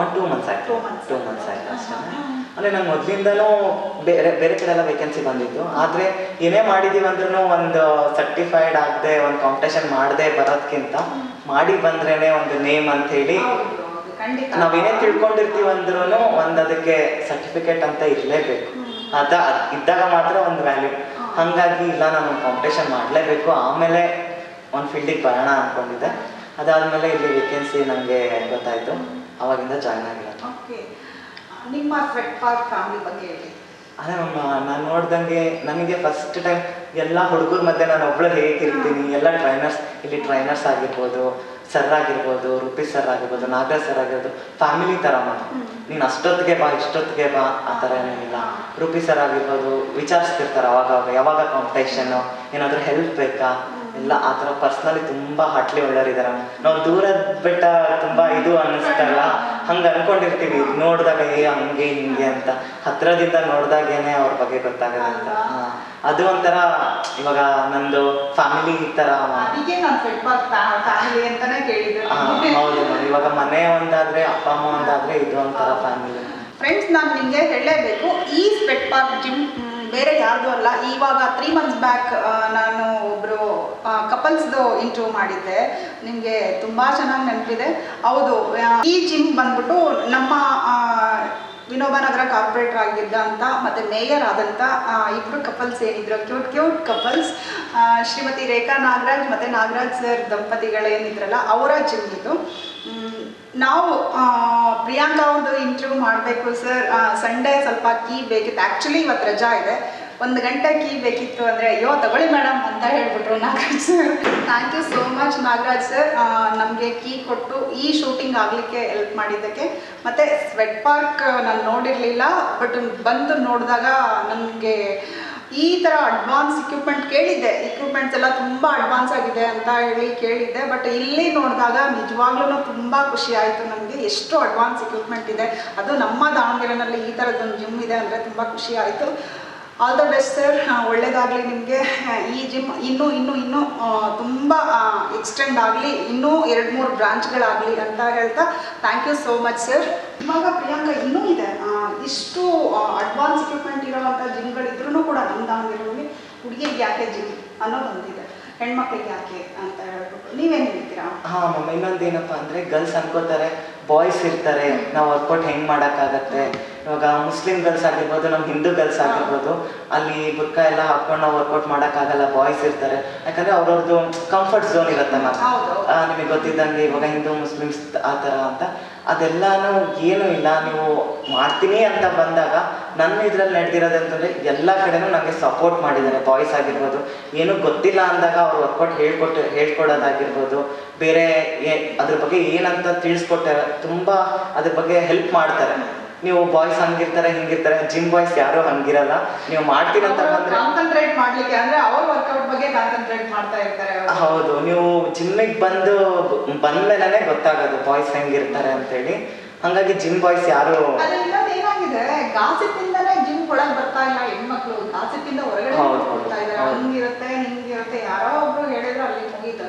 ಒನ್ ಟೂ ಮಂತ್ಸ್ ಆಯ್ತು. ಟೂ ಮಂತ್ಸ್ ಆಯ್ತು ಅಷ್ಟೇ. ಅಂದ್ರೆ ನಂಗೆ ಮೊದಲಿಂದನೂ ಬೇರೆ ಬೇರೆ ಕಡೆ ಎಲ್ಲ ವೇಕೆನ್ಸಿ ಬಂದಿದ್ದು ಆದ್ರೆ ಏನೇ ಮಾಡಿದೀವಿ ಅಂದ್ರೂ ಒಂದು ಸರ್ಟಿಫೈಡ್ ಆಗದೆ ಒಂದು ಕಾಂಪಿಟೇಷನ್ ಮಾಡದೆ ಬರೋದ್ಕಿಂತ ಮಾಡಿ ಬಂದ್ರೇನೆ ಒಂದು ನೇಮ್ ಅಂತ ಹೇಳಿ ನಾವೇನೇ ತಿಳ್ಕೊಂಡಿರ್ತೀವಿ ಅಂದ್ರೂ ಒಂದು ಅದಕ್ಕೆ ಸರ್ಟಿಫಿಕೇಟ್ ಅಂತ ಇರಲೇಬೇಕು. ಅದ ಇದ್ದಾಗ ಮಾತ್ರ ಒಂದು ವ್ಯಾಲ್ಯೂ. ಹಂಗಾಗಿ ಇಲ್ಲ ನಾನು ಒಂದು ಕಾಂಪಿಟೇಷನ್ ಮಾಡಲೇಬೇಕು. ಆಮೇಲೆ ಒಂದು ಫೀಲ್ಡಿಗೆ ಬರೋಣ ಅಂದ್ಕೊಂಡಿದ್ದೆ ಅದಾದ್ಮೇಲೆ ಇಲ್ಲಿ ವೇಕೆನ್ಸಿ ನನಗೆ ಗೊತ್ತಾಯಿತು. ಅವಾಗಿಂದ ಜಾಯ್ನ್ ಆಗಿಲ್ಲ ನಿಮ್ಮ ಸ್ವೆಟ್ ಪಾರ್ಕ್ ಫ್ಯಾಮಿಲಿ ಬಗ್ಗೆ ಹೇಳಿ. ಅದೇ ಮಮ್ಮ ನಾನು ನೋಡ್ದಂಗೆ ನನಗೆ ಫಸ್ಟ್ ಟೈಮ್ ಎಲ್ಲ ಹುಡುಗರ ಮಧ್ಯೆ ನಾನು ಒಬ್ಳು ಹೇಗಿರ್ತೀನಿ ಎಲ್ಲ ಟ್ರೈನರ್ಸ್ ಇಲ್ಲಿ ಟ್ರೈನರ್ಸ್ ಆಗಿರ್ಬೋದು ಸರ್ ಆಗಿರ್ಬೋದು ರುಪಿ ಸರ್ ಆಗಿರ್ಬೋದು ನಾಗರಾಜ್ ಸರ್ ಆಗಿರ್ಬೋದು ಫ್ಯಾಮಿಲಿ ಥರ ಹ್ಮ್. ನೀನು ಅಷ್ಟೊತ್ತಿಗೆ ಬಾ ಇಷ್ಟೊತ್ತಿಗೆ ಬಾ ಆ ಥರ ಏನಿಲ್ಲ. ರೂಪಿ ಸರ್ ಆಗಿರ್ಬೋದು ವಿಚಾರಿಸ್ತಿರ್ತಾರೆ ಅವಾಗ ಅವಾಗ. ಯಾವಾಗ ಕಾಂಪಿಟೇಷನ್ನು ಏನಾದರೂ ಹೆಲ್ಪ್ ಬೇಕಾ? ಎಲ್ಲ ಆ ಥರ ಪರ್ಸ್ನಲಿ ತುಂಬ ಹಟ್ಲಿ ಒಳ್ಳೆಯವರಿದ್ದಾರೆ ನಾವು ದೂರದ ಬೆಟ್ಟ ತುಂಬ ಇದು ಅನ್ನಿಸ್ತಲ್ಲ ಹಂಗೆ ಅನ್ಕೊಂಡಿರ್ತೀವಿ. ನೋಡಿದಾಗ ಏ ಹಂಗೆ ಹಿಂಗೆ ಅಂತ. ಹತ್ರದಿಂದ ನೋಡ್ದಾಗೇನೆ ಅವ್ರ ಬಗ್ಗೆ ಗೊತ್ತಾಗಲ್ಲ ಅಂತ. ಅದು ಒಂಥರ ಇವಾಗ ನಂದು ಫ್ಯಾಮಿಲಿ ಈ ಥರ ಹೌದು ಇವಾಗ ಮನೆ ಒಂದಾದ್ರೆ ಅಪ್ಪ ಅಮ್ಮ ಒಂದಾದ್ರೆ ಇದು ಒಂಥರ ಫ್ಯಾಮಿಲಿ ಫ್ರೆಂಡ್ಸ್ ನಾನು ನಿಮಗೆ ಹೇಳಲೇಬೇಕು ಈ ಸ್ಪೆಟ್ ಪಾರ್ಕ್ ಜಿಮ್ ಬೇರೆ ಯಾರ್ದು ಅಲ್ಲ. ಇವಾಗ ತ್ರೀ ಮಂತ್ಸ್ ಬ್ಯಾಕ್ ನಾನು ಒಬ್ಬರು ಕಪಲ್ಸ್ದು ಇಂಟರ್ವ್ಯೂ ಮಾಡಿದ್ದೆ. ನಿಮಗೆ ತುಂಬ ಚೆನ್ನಾಗಿ ನೆನಪಿದೆ. ಹೌದು ಈ ಜಿಮ್ ಬಂದ್ಬಿಟ್ಟು ನಮ್ಮ ವಿನೋಬನಗರ ವಿನೋಬ ನಗರ ಕಾರ್ಪೊರೇಟರ್ ಆಗಿದ್ದಂಥ ಮತ್ತು ಮೇಯರ್ ಆದಂಥ ಇಬ್ಬರು ಕಪಲ್ಸ್ ಏನಿದ್ರು cute cute couples Shrimati Rekha Nagaraj ಮತ್ತು ನಾಗರಾಜ್ ಸರ್ ದಂಪತಿಗಳೇನಿದ್ರಲ್ಲ, ಅವರ ಜಿಮ್ ಇದು. ನಾವು ಪ್ರಿಯಾಂಕ ಒಂದು ಇಂಟರ್ವ್ಯೂ ಮಾಡಬೇಕು ಸರ್ ಸಂಡೇ ಸ್ವಲ್ಪ ಕೀ ಬೇಕಿತ್ತು. ಆ್ಯಕ್ಚುಲಿ ಇವತ್ತು ರಜಾ ಇದೆ. ಒಂದು ಗಂಟೆ ಕೀ ಬೇಕಿತ್ತು ಅಂದರೆ, ಅಯ್ಯೋ, ತಗೊಳ್ಳಿ ಮೇಡಮ್ ಅಂತ ಹೇಳ್ಬಿಟ್ರು Nagaraj sir thank you so much Nagaraj sir ನಮಗೆ ಕೀ ಕೊಟ್ಟು ಈ ಶೂಟಿಂಗ್ ಆಗಲಿಕ್ಕೆ ಹೆಲ್ಪ್ ಮಾಡಿದ್ದಕ್ಕೆ. ಮತ್ತು ಸ್ವೆಟ್ ಪಾರ್ಕ್ ನಾನು ನೋಡಿರಲಿಲ್ಲ ಬಟ್ ಬಂದು ನೋಡಿದಾಗ ನನಗೆ ಈ ಥರ ಅಡ್ವಾನ್ಸ್ ಇಕ್ವಿಪ್ಮೆಂಟ್ ಕೇಳಿದ್ದೆ. ಇಕ್ವಿಪ್ಮೆಂಟ್ಸ್ ಎಲ್ಲ ತುಂಬ ಅಡ್ವಾನ್ಸ್ ಆಗಿದೆ ಅಂತ ಹೇಳಿ ಕೇಳಿದ್ದೆ. ಬಟ್ ಇಲ್ಲಿ ನೋಡಿದಾಗ ನಿಜವಾಗ್ಲೂ ತುಂಬ ಖುಷಿ ಆಯಿತು. ನನಗೆ ಎಷ್ಟು ಅಡ್ವಾನ್ಸ್ ಇಕ್ವಿಪ್ಮೆಂಟ್ ಇದೆ. ಅದು ನಮ್ಮ ದಾವಣಗೆರೆನಲ್ಲಿ ಈ ಥರದ್ದೊಂದು ಜಿಮ್ ಇದೆ ಅಂದರೆ ತುಂಬ ಖುಷಿ ಆಯಿತು. ಆಲ್ ದ ಬೆಸ್ಟ್ ಸರ್ ಒಳ್ಳೇದಾಗಲಿ ನಿಮಗೆ. ಈ ಜಿಮ್ ಇನ್ನೂ ಇನ್ನೂ ಇನ್ನೂ ತುಂಬ ಎಕ್ಸ್ಟೆಂಡ್ ಆಗಲಿ, ಇನ್ನೂ ಎರಡು ಮೂರು ಬ್ರಾಂಚ್ಗಳಾಗಲಿ ಅಂತ ಹೇಳ್ತಾ thank you so much sir ಇವಾಗ ಪ್ರಿಯಾಂಕ, ಇನ್ನೂ ಇದೆ. ಇಷ್ಟು ಅಡ್ವಾನ್ಸ್ ಇಕ್ವಿಪ್ಮೆಂಟ್ ಇರೋವಂಥ ಜಿಮ್ಗಳಿದ್ರೂ ಕೂಡ ನಮ್ಮ ದಾವಣಗೆರೆಯಲ್ಲಿ ಹುಡುಗಿರಿಗೆ ಯಾಕೆ ಜಿಮ್ ಅನ್ನೋದೊಂದಿದೆ ಹೆಣ್ಮಕ್ಳಿಗೆ ಯಾಕೆ ಅಂತ ಹೇಳ್ಬಿಟ್ಟು ನೀವೇನು ಹೇಳ್ತೀರಾ? ಹಾಂ, ಮಮ್ಮ ಇನ್ನೊಂದು ಏನಪ್ಪ ಅಂದರೆ ಗರ್ಲ್ಸ್ ಅನ್ಕೋತಾರೆ. ಬಾಯ್ಸ್ ಇರ್ತಾರೆ ನಾವು ವರ್ಕೌಟ್ ಹೆಂಗ್ ಮಾಡೋಕ್ಕಾಗತ್ತೆ? ಇವಾಗ ಮುಸ್ಲಿಮ್ ಗರ್ಲ್ಸ್ ಆಗಿರ್ಬೋದು ನಮ್ಮ ಹಿಂದೂ ಗರ್ಲ್ಸ್ ಆಗಿರ್ಬೋದು ಅಲ್ಲಿ ಬುರ್ಕ ಎಲ್ಲ ಹಾಕೊಂಡು ನಾವು ವರ್ಕೌಟ್ ಮಾಡೋಕ್ಕಾಗಲ್ಲ ಬಾಯ್ಸ್ ಇರ್ತಾರೆ. ಯಾಕಂದರೆ ಅವ್ರವ್ರದ್ದು ಕಂಫರ್ಟ್ ಝೋನ್ ಇರುತ್ತೆ. ನಿಮಗೆ ಗೊತ್ತಿದ್ದಂಗೆ ಇವಾಗ ಹಿಂದೂ ಮುಸ್ಲಿಮ್ಸ್ ಆ ಥರ ಅಂತ. ಅದೆಲ್ಲಾನು ಏನೂ ಇಲ್ಲ. ನೀವು ಮಾಡ್ತೀನಿ ಅಂತ ಬಂದಾಗ ನನ್ನ ಇದ್ರಲ್ಲಿ ನಡೆದಿರೋದು ಅಂತಂದರೆ ಎಲ್ಲ ಕಡೆನೂ ನನಗೆ ಸಪೋರ್ಟ್ ಮಾಡಿದ್ದಾರೆ. ಬಾಯ್ಸ್ ಆಗಿರ್ಬೋದು. ಏನೂ ಗೊತ್ತಿಲ್ಲ ಅಂದಾಗ ಅವ್ರು ವರ್ಕೌಟ್ ಹೇಳ್ಕೊಟ್ಟು ಹೇಳ್ಕೊಡೋದಾಗಿರ್ಬೋದು. ಬೇರೆ ಏ ಅದ್ರ ಬಗ್ಗೆ ಏನಂತ ತಿಳಿಸ್ಕೊಟ್ಟಾರೆ ತುಂಬ ಅದ್ರ ಬಗ್ಗೆ ಹೆಲ್ಪ್ ಮಾಡ್ತಾರೆ. ನೀವು ಬಾಯ್ಸ್ ಹಂಗಿರ್ತಾರೆ ಹಿಂಗಿರ್ತಾರೆ ಜಿಮ್ ಬಾಯ್ಸ್ ಯಾರು ಹಂಗಿರಲ್ಲ. ನೀವು ಮಾಡ್ತೀನಿ ಅಂತ ಬಂದ್ರೆ ಕಾನ್ಸಂಟ್ರೇಟ್ ಮಾಡ್ಲಿಕ್ಕೆ ಅಂದ್ರೆ ಅವ್ರ ವರ್ಕೌಟ್ ಬಗ್ಗೆ ಕಾನ್ಸಂಟ್ರೇಟ್ ಮಾಡ್ತಾ ಇರ್ತಾರೆ ಹೌದು ನೀವು ಜಿಮ್ಮಿಗೆ ಬಂದು ಬಂದ್ಮೇಲೆ ಗೊತ್ತಾಗೋದು ಬಾಯ್ಸ್ ಹೆಂಗಿರ್ತಾರೆ ಅಂತೇಳಿ. ಹಂಗಾಗಿ ಜಿಮ್ ಬಾಯ್ಸ್ ಯಾರು ಏನಾಗಿದೆ ಗಾಸಿಪ್ ಗಾಸಿಪಿಂದಲೇ ಜಿಮ್ ಒಳಗೆ ಬರ್ತಾ ಇಲ್ಲ ಹೆಣ್ಮಕ್ಳು. ಗಾಸಿಪಿಂದ ಹೊರಗಡೆ ಹೌದು, ಹೌದು, ಬರ್ತಾ ಇದ್ದಾರೆ ಹಂಗಿರುತ್ತೆ ಹಿಂಗಿರುತ್ತೆ ಯಾರೋ ಒಬ್ರು ಹೇಳಿದ್ರು ಅಲ್ಲಿ ಮುಗೀತು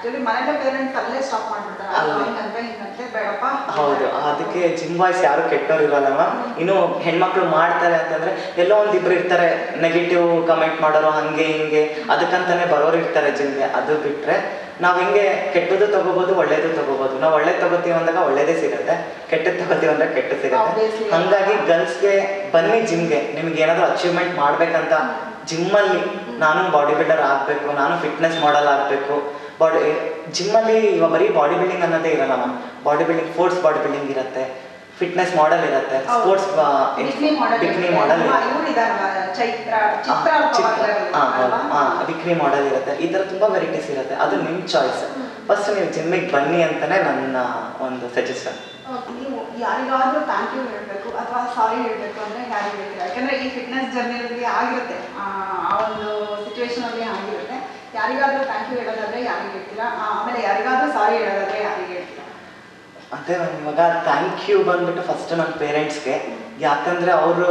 ಆಕ್ಚುಲಿ ಮನೇಲಿ ಪೇರೆಂಟ್ಸ್ ಅಲ್ಲೇ ಸ್ಟಾಪ್ ಮಾಡ್ಬಿಡ್ತಾರೆ. ಅಲ್ಲ. ಹಿಂಗಂತೆ ಹಿಂಗಂತೆ ಬೇಡಪ್ಪ. ಹೌದು. ಅದಕ್ಕೆ ಜಿಮ್ ಬಾಯ್ಸ್ ಯಾರು ಕೆಟ್ಟವ್ರು ಇರಲ್ಲವ ಇನ್ನು ಹೆಣ್ಮಕ್ಳು ಮಾಡ್ತಾರೆ ಅಂತಂದ್ರೆ ಎಲ್ಲೋ ಒಂದಿಬ್ರು ಇರ್ತಾರೆ. ನೆಗೆಟಿವ್ ಕಮೆಂಟ್ ಮಾಡೋರು ಹಂಗೆ ಹಿಂಗೆ. ಅದಕ್ಕಂತಾನೆ ಬರೋರು ಇರ್ತಾರೆ ಜಿಮ್ಗೆ ಅದು ಬಿಟ್ರೆ ನಾವ್ ಹಿಂಗೆ ಕೆಟ್ಟದ್ದು ತಗೋಬಹುದು ಒಳ್ಳೇದು ತಗೋಬಹುದು ನಾವು ಒಳ್ಳೇದು ತಗೋತೀವಿ ಅಂದಾಗ ಒಳ್ಳೇದೇ ಸಿಗುತ್ತೆ. ಕೆಟ್ಟದ್ದು ತಗೋತೀವಿ ಅಂದ್ರೆ ಕೆಟ್ಟ ಸಿಗುತ್ತೆ. ಹಾಗಾಗಿ ಹಂಗಾಗಿ ಗರ್ಲ್ಸ್ಗೆ ಬನ್ನಿ ಜಿಮ್ಗೆ. ನಿಮ್ಗೆ ಏನಾದ್ರು ಅಚೀವ್ಮೆಂಟ್ ಮಾಡ್ಬೇಕಂತ ಜಿಮ್ಮಲ್ಲಿ ನಾನು ಬಾಡಿ ಬಿಲ್ಡರ್ ಆಗಬೇಕು ನಾನು ಫಿಟ್ನೆಸ್ ಮಾಡಲ್ ಆಗಬೇಕು. ಬಾಡಿ ಜಿಮ್ಮಲ್ಲಿ ಇವಾಗ ಬರೀ ಬಾಡಿ ಬಿಲ್ಡಿಂಗ್ ಅನ್ನೋದೇ ಇರಲ್ಲ ma'am body building sports body building ಇರುತ್ತೆ. ಫಿಟ್ನೆಸ್ ಮಾಡೆಲ್ ಇರುತ್ತೆ. Sports bikini model bikini model ಇರುತ್ತೆ. ಈ ಥರ ತುಂಬ ವೆರೈಟೀಸ್ ಇರುತ್ತೆ. ಅದು ನಿಮ್ಮ ಚಾಯ್ಸ್ ಫಸ್ಟ್ ನೀವು ಜಿಮ್ಮಿಗೆ ಬನ್ನಿ ಅಂತಾನೆ ನನ್ನ ಒಂದು ಸಜೆಷನ್ ನೀವು ಯಾರಿಗಾದ್ರೂ ಥ್ಯಾಂಕ್ ಯು ಹೇಳಬೇಕು ಅಥವಾ ಸಾರಿ ಹೇಳಬೇಕು ಅಂದರೆ ಯಾರಿಗೆ ಹೇಳ್ತೀರಾ? ಯಾಕಂದರೆ ಈ ಫಿಟ್ನೆಸ್ ಜರ್ನಿಯಲ್ಲಿ ಆಗಿರುತ್ತೆ. ಆ ಆ ಒಂದು ಸಿಚುವೇಶನಲ್ಲಿ ಆಗಿರುತ್ತೆ. ಯಾರಿಗಾದ್ರೂ ಥ್ಯಾಂಕ್ ಯು ಹೇಳೋದಾದ್ರೆ ಯಾರಿಗೆ ಹೇಳ್ತೀರಾ? ಆಮೇಲೆ ಯಾರಿಗಾದ್ರೂ ಸಾರಿ ಹೇಳೋದಾದ್ರೆ ಯಾರಿಗೆ ಹೇಳ್ತೀರಾ? ಅದೇ ನನ್ನ ಇವಾಗ ಥ್ಯಾಂಕ್ ಯು ಬಂದ್ಬಿಟ್ಟು ಫಸ್ಟ್ ನನ್ನ ಪೇರೆಂಟ್ಸ್ಗೆ ಯಾಕಂದ್ರೆ ಅವರು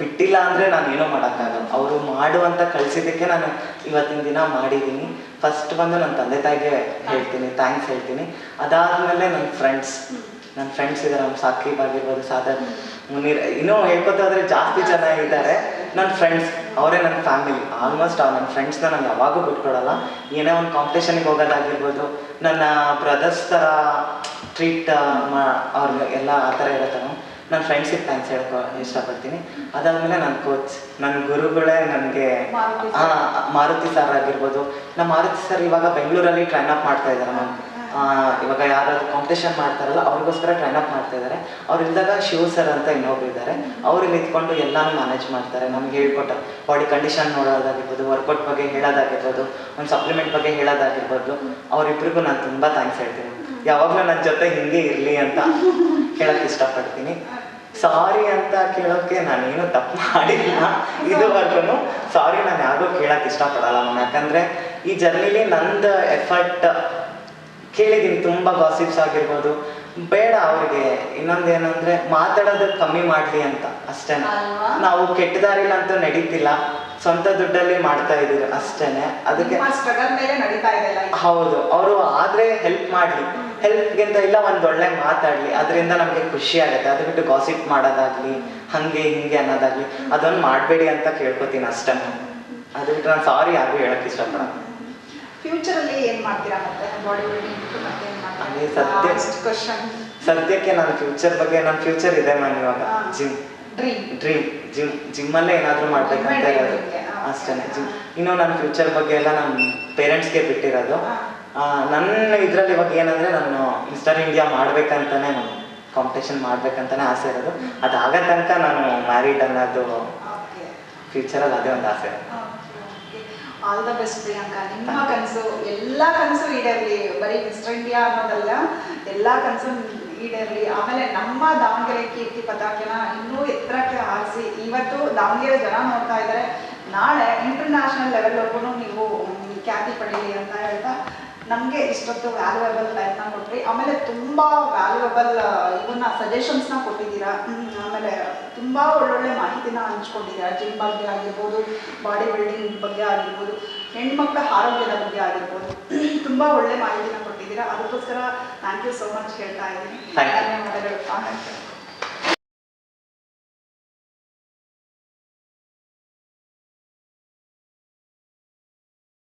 ಬಿಟ್ಟಿಲ್ಲ ಅಂದರೆ ನಾನು ಏನೋ ಮಾಡೋಕ್ಕಾಗಲ್ಲ. ಅವರು ಮಾಡುವಂತ ಕಳಿಸಿದ್ದಕ್ಕೆ ನಾನು ಇವತ್ತಿನ ದಿನ ಮಾಡಿದ್ದೀನಿ. ಫಸ್ಟ್ ಬಂದು ನನ್ನ ತಂದೆ ತಾಯಿಗೆ ಹೇಳ್ತೀನಿ ಥ್ಯಾಂಕ್ಸ್ ಹೇಳ್ತೀನಿ. ಅದಾದಮೇಲೆ ನನ್ನ ಫ್ರೆಂಡ್ಸ್ ನನ್ನ ಫ್ರೆಂಡ್ಸ್ ಇದ್ದಾರೆ ನಮ್ಮ ಸಾಕಿಬ್ ಆಗಿರ್ಬೋದು ಸಾಧಾರಣ ಮುನೀರ್ ಇನ್ನೂ ಹೇಳ್ಕೊತಾದ್ರೆ ಜಾಸ್ತಿ ಜನ ಇದ್ದಾರೆ. ನನ್ನ ಫ್ರೆಂಡ್ಸ್ ಅವರೇ ನನ್ನ ಫ್ಯಾಮಿಲಿ ಆಲ್ಮೋಸ್ಟ್ ನನ್ನ ಫ್ರೆಂಡ್ಸ್ನ ನಾನು ಯಾವಾಗೂ ಬಿಟ್ಕೊಡಲ್ಲ. ಏನೇ ಒಂದು ಕಾಂಪಿಟೇಷನ್ಗೆ ಹೋಗೋದಾಗಿರ್ಬೋದು ನನ್ನ ಬ್ರದರ್ಸ್ ಥರ ಟ್ರೀಟ್ ಮಾ ಅವ್ರಿಗೆ ಎಲ್ಲ ಆ ಥರ ಇರುತ್ತೆ. ನನ್ನ ಫ್ರೆಂಡ್ಸಿಗೆ ಥ್ಯಾಂಕ್ಸ್ ಹೇಳ್ಕೊ ಇಷ್ಟಪಡ್ತೀನಿ. ಅದಾದಮೇಲೆ ನನ್ನ ಕೋಚ್ ನನ್ನ ಗುರುಗಳೇ ನನಗೆ ಮಾರುತಿ ಸರ್ ಆಗಿರ್ಬೋದು. ನಮ್ಮ ಮಾರುತಿ ಸರ್ ಇವಾಗ ಬೆಂಗಳೂರಲ್ಲಿ ಟ್ರೈನ್ ಅಪ್ ಮಾಡ್ತಾ ಇದ್ದಾರೆ ಮ್ಯಾಮ್ ಇವಾಗ ಯಾರಾದ್ರು ಕಾಂಪಿಟೇಷನ್ ಮಾಡ್ತಾರಲ್ಲ, ಅವ್ರಿಗೋಸ್ಕರ ಟ್ರೈನ್ ಅಪ್ ಮಾಡ್ತಾ ಇದ್ದಾರೆ ಅವ್ರು ಇಲ್ದಾಗ ಶಿವ ಸರ್ ಅಂತ ಇನ್ನೊಬ್ರು ಇದ್ದಾರೆ ಅವ್ರು ನಿಂತ್ಕೊಂಡು ಎಲ್ಲಾನು ಮ್ಯಾನೇಜ್ ಮಾಡ್ತಾರೆ. ನಮ್ಗೆ ಹೇಳ್ಕೊಟ್ಟ ಬಾಡಿ ಕಂಡೀಷನ್ ನೋಡೋದಾಗಿರ್ಬೋದು ವರ್ಕೌಟ್ ಬಗ್ಗೆ ಹೇಳೋದಾಗಿರ್ಬೋದು, ಒಂದು ಸಪ್ಲಿಮೆಂಟ್ ಬಗ್ಗೆ ಹೇಳೋದಾಗಿರ್ಬೋದು. ಅವರಿಬ್ಬರಿಗೂ ನಾನು ತುಂಬ ಥ್ಯಾಂಕ್ಸ್ ಹೇಳ್ತೀನಿ. ಯಾವಾಗಲೂ ನನ್ನ ಜೊತೆ ಹಿಂಗೆ ಇರಲಿ ಅಂತ ಹೇಳಕ್ಕೆ ಇಷ್ಟಪಡ್ತೀನಿ. ಸಾರಿ ಅಂತ ಕೇಳೋಕೆ ನಾನೇನು ತಪ್ಪು ಮಾಡಿಲ್ಲ. ಇದುವರೆಗೂ ಸಾರಿ ನಾನು ಯಾರಿಗೂ ಕೇಳಕ್ಕೆ ಇಷ್ಟಪಡಲ್ಲ ನಾನು. ಯಾಕಂದರೆ ಈ ಜರ್ನಿಲಿ ನಂದು ಎಫರ್ಟ್ ಕೇಳಿದ್ದೀನಿ ತುಂಬ ಗಾಸಿಪ್ಸ್ ಆಗಿರ್ಬೋದು. ಬೇಡ ಅವ್ರಿಗೆ ಇನ್ನೊಂದು ಏನಂದ್ರೆ ಮಾತಾಡೋದು ಕಮ್ಮಿ ಮಾಡಲಿ ಅಂತ ಅಷ್ಟೇನೆ ನಾವು ಕೆಟ್ಟ ದಾರಿಲಂತೂ ನಡೀತಿಲ್ಲ ಸ್ವಂತ ದುಡ್ಡಲ್ಲಿ ಮಾಡ್ತಾ ಇದ್ದೀರಿ ಅಷ್ಟೇನೆ ಅದಕ್ಕೆ ಹೌದು ಅವರು ಆದ್ರೆ ಹೆಲ್ಪ್ ಮಾಡ್ಲಿ. ಹೆಲ್ಪ್ಗಿಂತ ಇಲ್ಲ ಒಂದ್ ಒಳ್ಳೆ ಮಾತಾಡ್ಲಿ. ಅದರಿಂದ ನಮ್ಗೆ ಖುಷಿ ಆಗುತ್ತೆ. ಅದು ಬಿಟ್ಟು ಗಾಸಿಪ್ ಮಾಡೋದಾಗ್ಲಿ ಹಂಗೆ ಹಿಂಗೆ ಅನ್ನೋದಾಗ್ಲಿ ಅದೊಂದು ಮಾಡಬೇಡಿ ಅಂತ ಕೇಳ್ಕೊತೀನಿ ಅಷ್ಟೇ. ಅದು ಬಿಟ್ಟು ನಾನು ಸಾರಿ ಯಾರಿಗೂ ಹೇಳಕ್ ಇಷ್ಟಪಡಲ್ಲ. ಫ್ಯೂಚರ್ ಏನು ಮಾಡ್ತೀರಾ ಮತ್ತೆ? ಬಾಡಿ ಬಿಲ್ಡಿಂಗ್ ಮತ್ತೆ ಏನ್ ಅದೇ ಸದ್ಯ- ಮಾಡ್ತೀರಾ ಕ್ವಶನ್ ಸದ್ಯಕ್ಕೆ ನನ್ನ ಫ್ಯೂಚರ್ ಬಗ್ಗೆ ನನ್ನ ಫ್ಯೂಚರ್ ಇದೆ ಮ್ಯಾಮ್ ಇವಾಗ. ಜಿಮ್ ಡ್ರೀಮ್ ಡ್ರೀಮ್ ಜಿಮ್ ಜಿಮ್ಮಲ್ಲೇ ಏನಾದರೂ ಮಾಡ್ಬೇಕಂತ ಇರೋದು. ಅಷ್ಟೇ ಜಿಮ್ ಇನ್ನು ನನ್ನ ಫ್ಯೂಚರ್ ಬಗ್ಗೆ ಎಲ್ಲ ನಮ್ಮ ಪೇರೆಂಟ್ಸ್ಗೆ ಬಿಟ್ಟಿರೋದು. ನನ್ನ ಇದರಲ್ಲಿ ಇವಾಗ ಏನಂದರೆ ನಾನು ಮಿಸ್ಟರ್ ಇಂಡಿಯಾ ಮಾಡ್ಬೇಕಂತಾನೆ ನಾನು ಕಾಂಪಿಟೇಷನ್ ಮಾಡ್ಬೇಕಂತಾನೆ ಆಸೆ ಇರೋದು. ಅದಾಗ ತನಕ ನಾನು ಮ್ಯಾರಿಡ್ ಅನ್ನೋದು ಫ್ಯೂಚರಲ್ಲಿ ಅದೇ ಒಂದು ಆಸೆ. ಆಲ್ ದ ಬೆಸ್ಟ್ ಪ್ರಿಯಾಂಕಾ ನಿಮ್ಮ ಕನಸು, ಎಲ್ಲ ಕನಸು ಈಡೇರಲಿ. ಬರೀ ಮಿಸ್ಟರ್ ಇಂಡಿಯಾ ಅನ್ನೋದಲ್ಲ, ಎಲ್ಲ ಕನಸು ಈಡೇರಲಿ. ಆಮೇಲೆ ನಮ್ಮ ದಾವಣಗೆರೆ ಕೀರ್ತಿ ಪತಾಕೆನ ಇನ್ನೂ ಎತ್ತರಕ್ಕೆ ಹಾರಿಸಿ, ಇವತ್ತು ದಾವಣಗೆರೆ ಜನ ನೋಡ್ತಾ ಇದ್ದಾರೆ. ನಾಳೆ ಇಂಟರ್ನ್ಯಾಷನಲ್ ಲೆವೆಲ್ವರೆಗೂ ನೀವು ಖ್ಯಾತಿ ಪಡೀಲಿ ಅಂತ ಹೇಳ್ತಾ ನಮಗೆ ಇಷ್ಟೊತ್ತು ವ್ಯಾಲ್ಯೂಯಬಲ್ ಟೈಮ್ನ ಕೊಟ್ರಿ. ಆಮೇಲೆ ತುಂಬ ವ್ಯಾಲ್ಯೂಯಬಲ್ ಇವನ್ನ ಸಜೆಷನ್ಸ್ನ ಕೊಟ್ಟಿದ್ದೀರಾ? ಆಮೇಲೆ ತುಂಬ ಒಳ್ಳೊಳ್ಳೆ ಮಾಹಿತಿನ ಹಂಚ್ಕೊಂಡಿದ್ದೀರಾ? ಜಿಮ್ ಬಗ್ಗೆ ಆಗಿರ್ಬೋದು ಬಾಡಿ ಬಿಲ್ಡಿಂಗ್ ಬಗ್ಗೆ ಆಗಿರ್ಬೋದು ಹೆಣ್ಮಕ್ಳ ಆರೋಗ್ಯದ ಬಗ್ಗೆ ಆಗಿರ್ಬೋದು. ತುಂಬ ಒಳ್ಳೆ ಮಾಹಿತಿನ ಕೊಟ್ಟಿದ್ದೀರಾ. ಅದಕ್ಕೋಸ್ಕರ ಥ್ಯಾಂಕ್ ಯು ಸೋ ಮಚ್ ಹೇಳ್ತಾ ಇದ್ದೀನಿ. ಧನ್ಯವಾದಗಳು.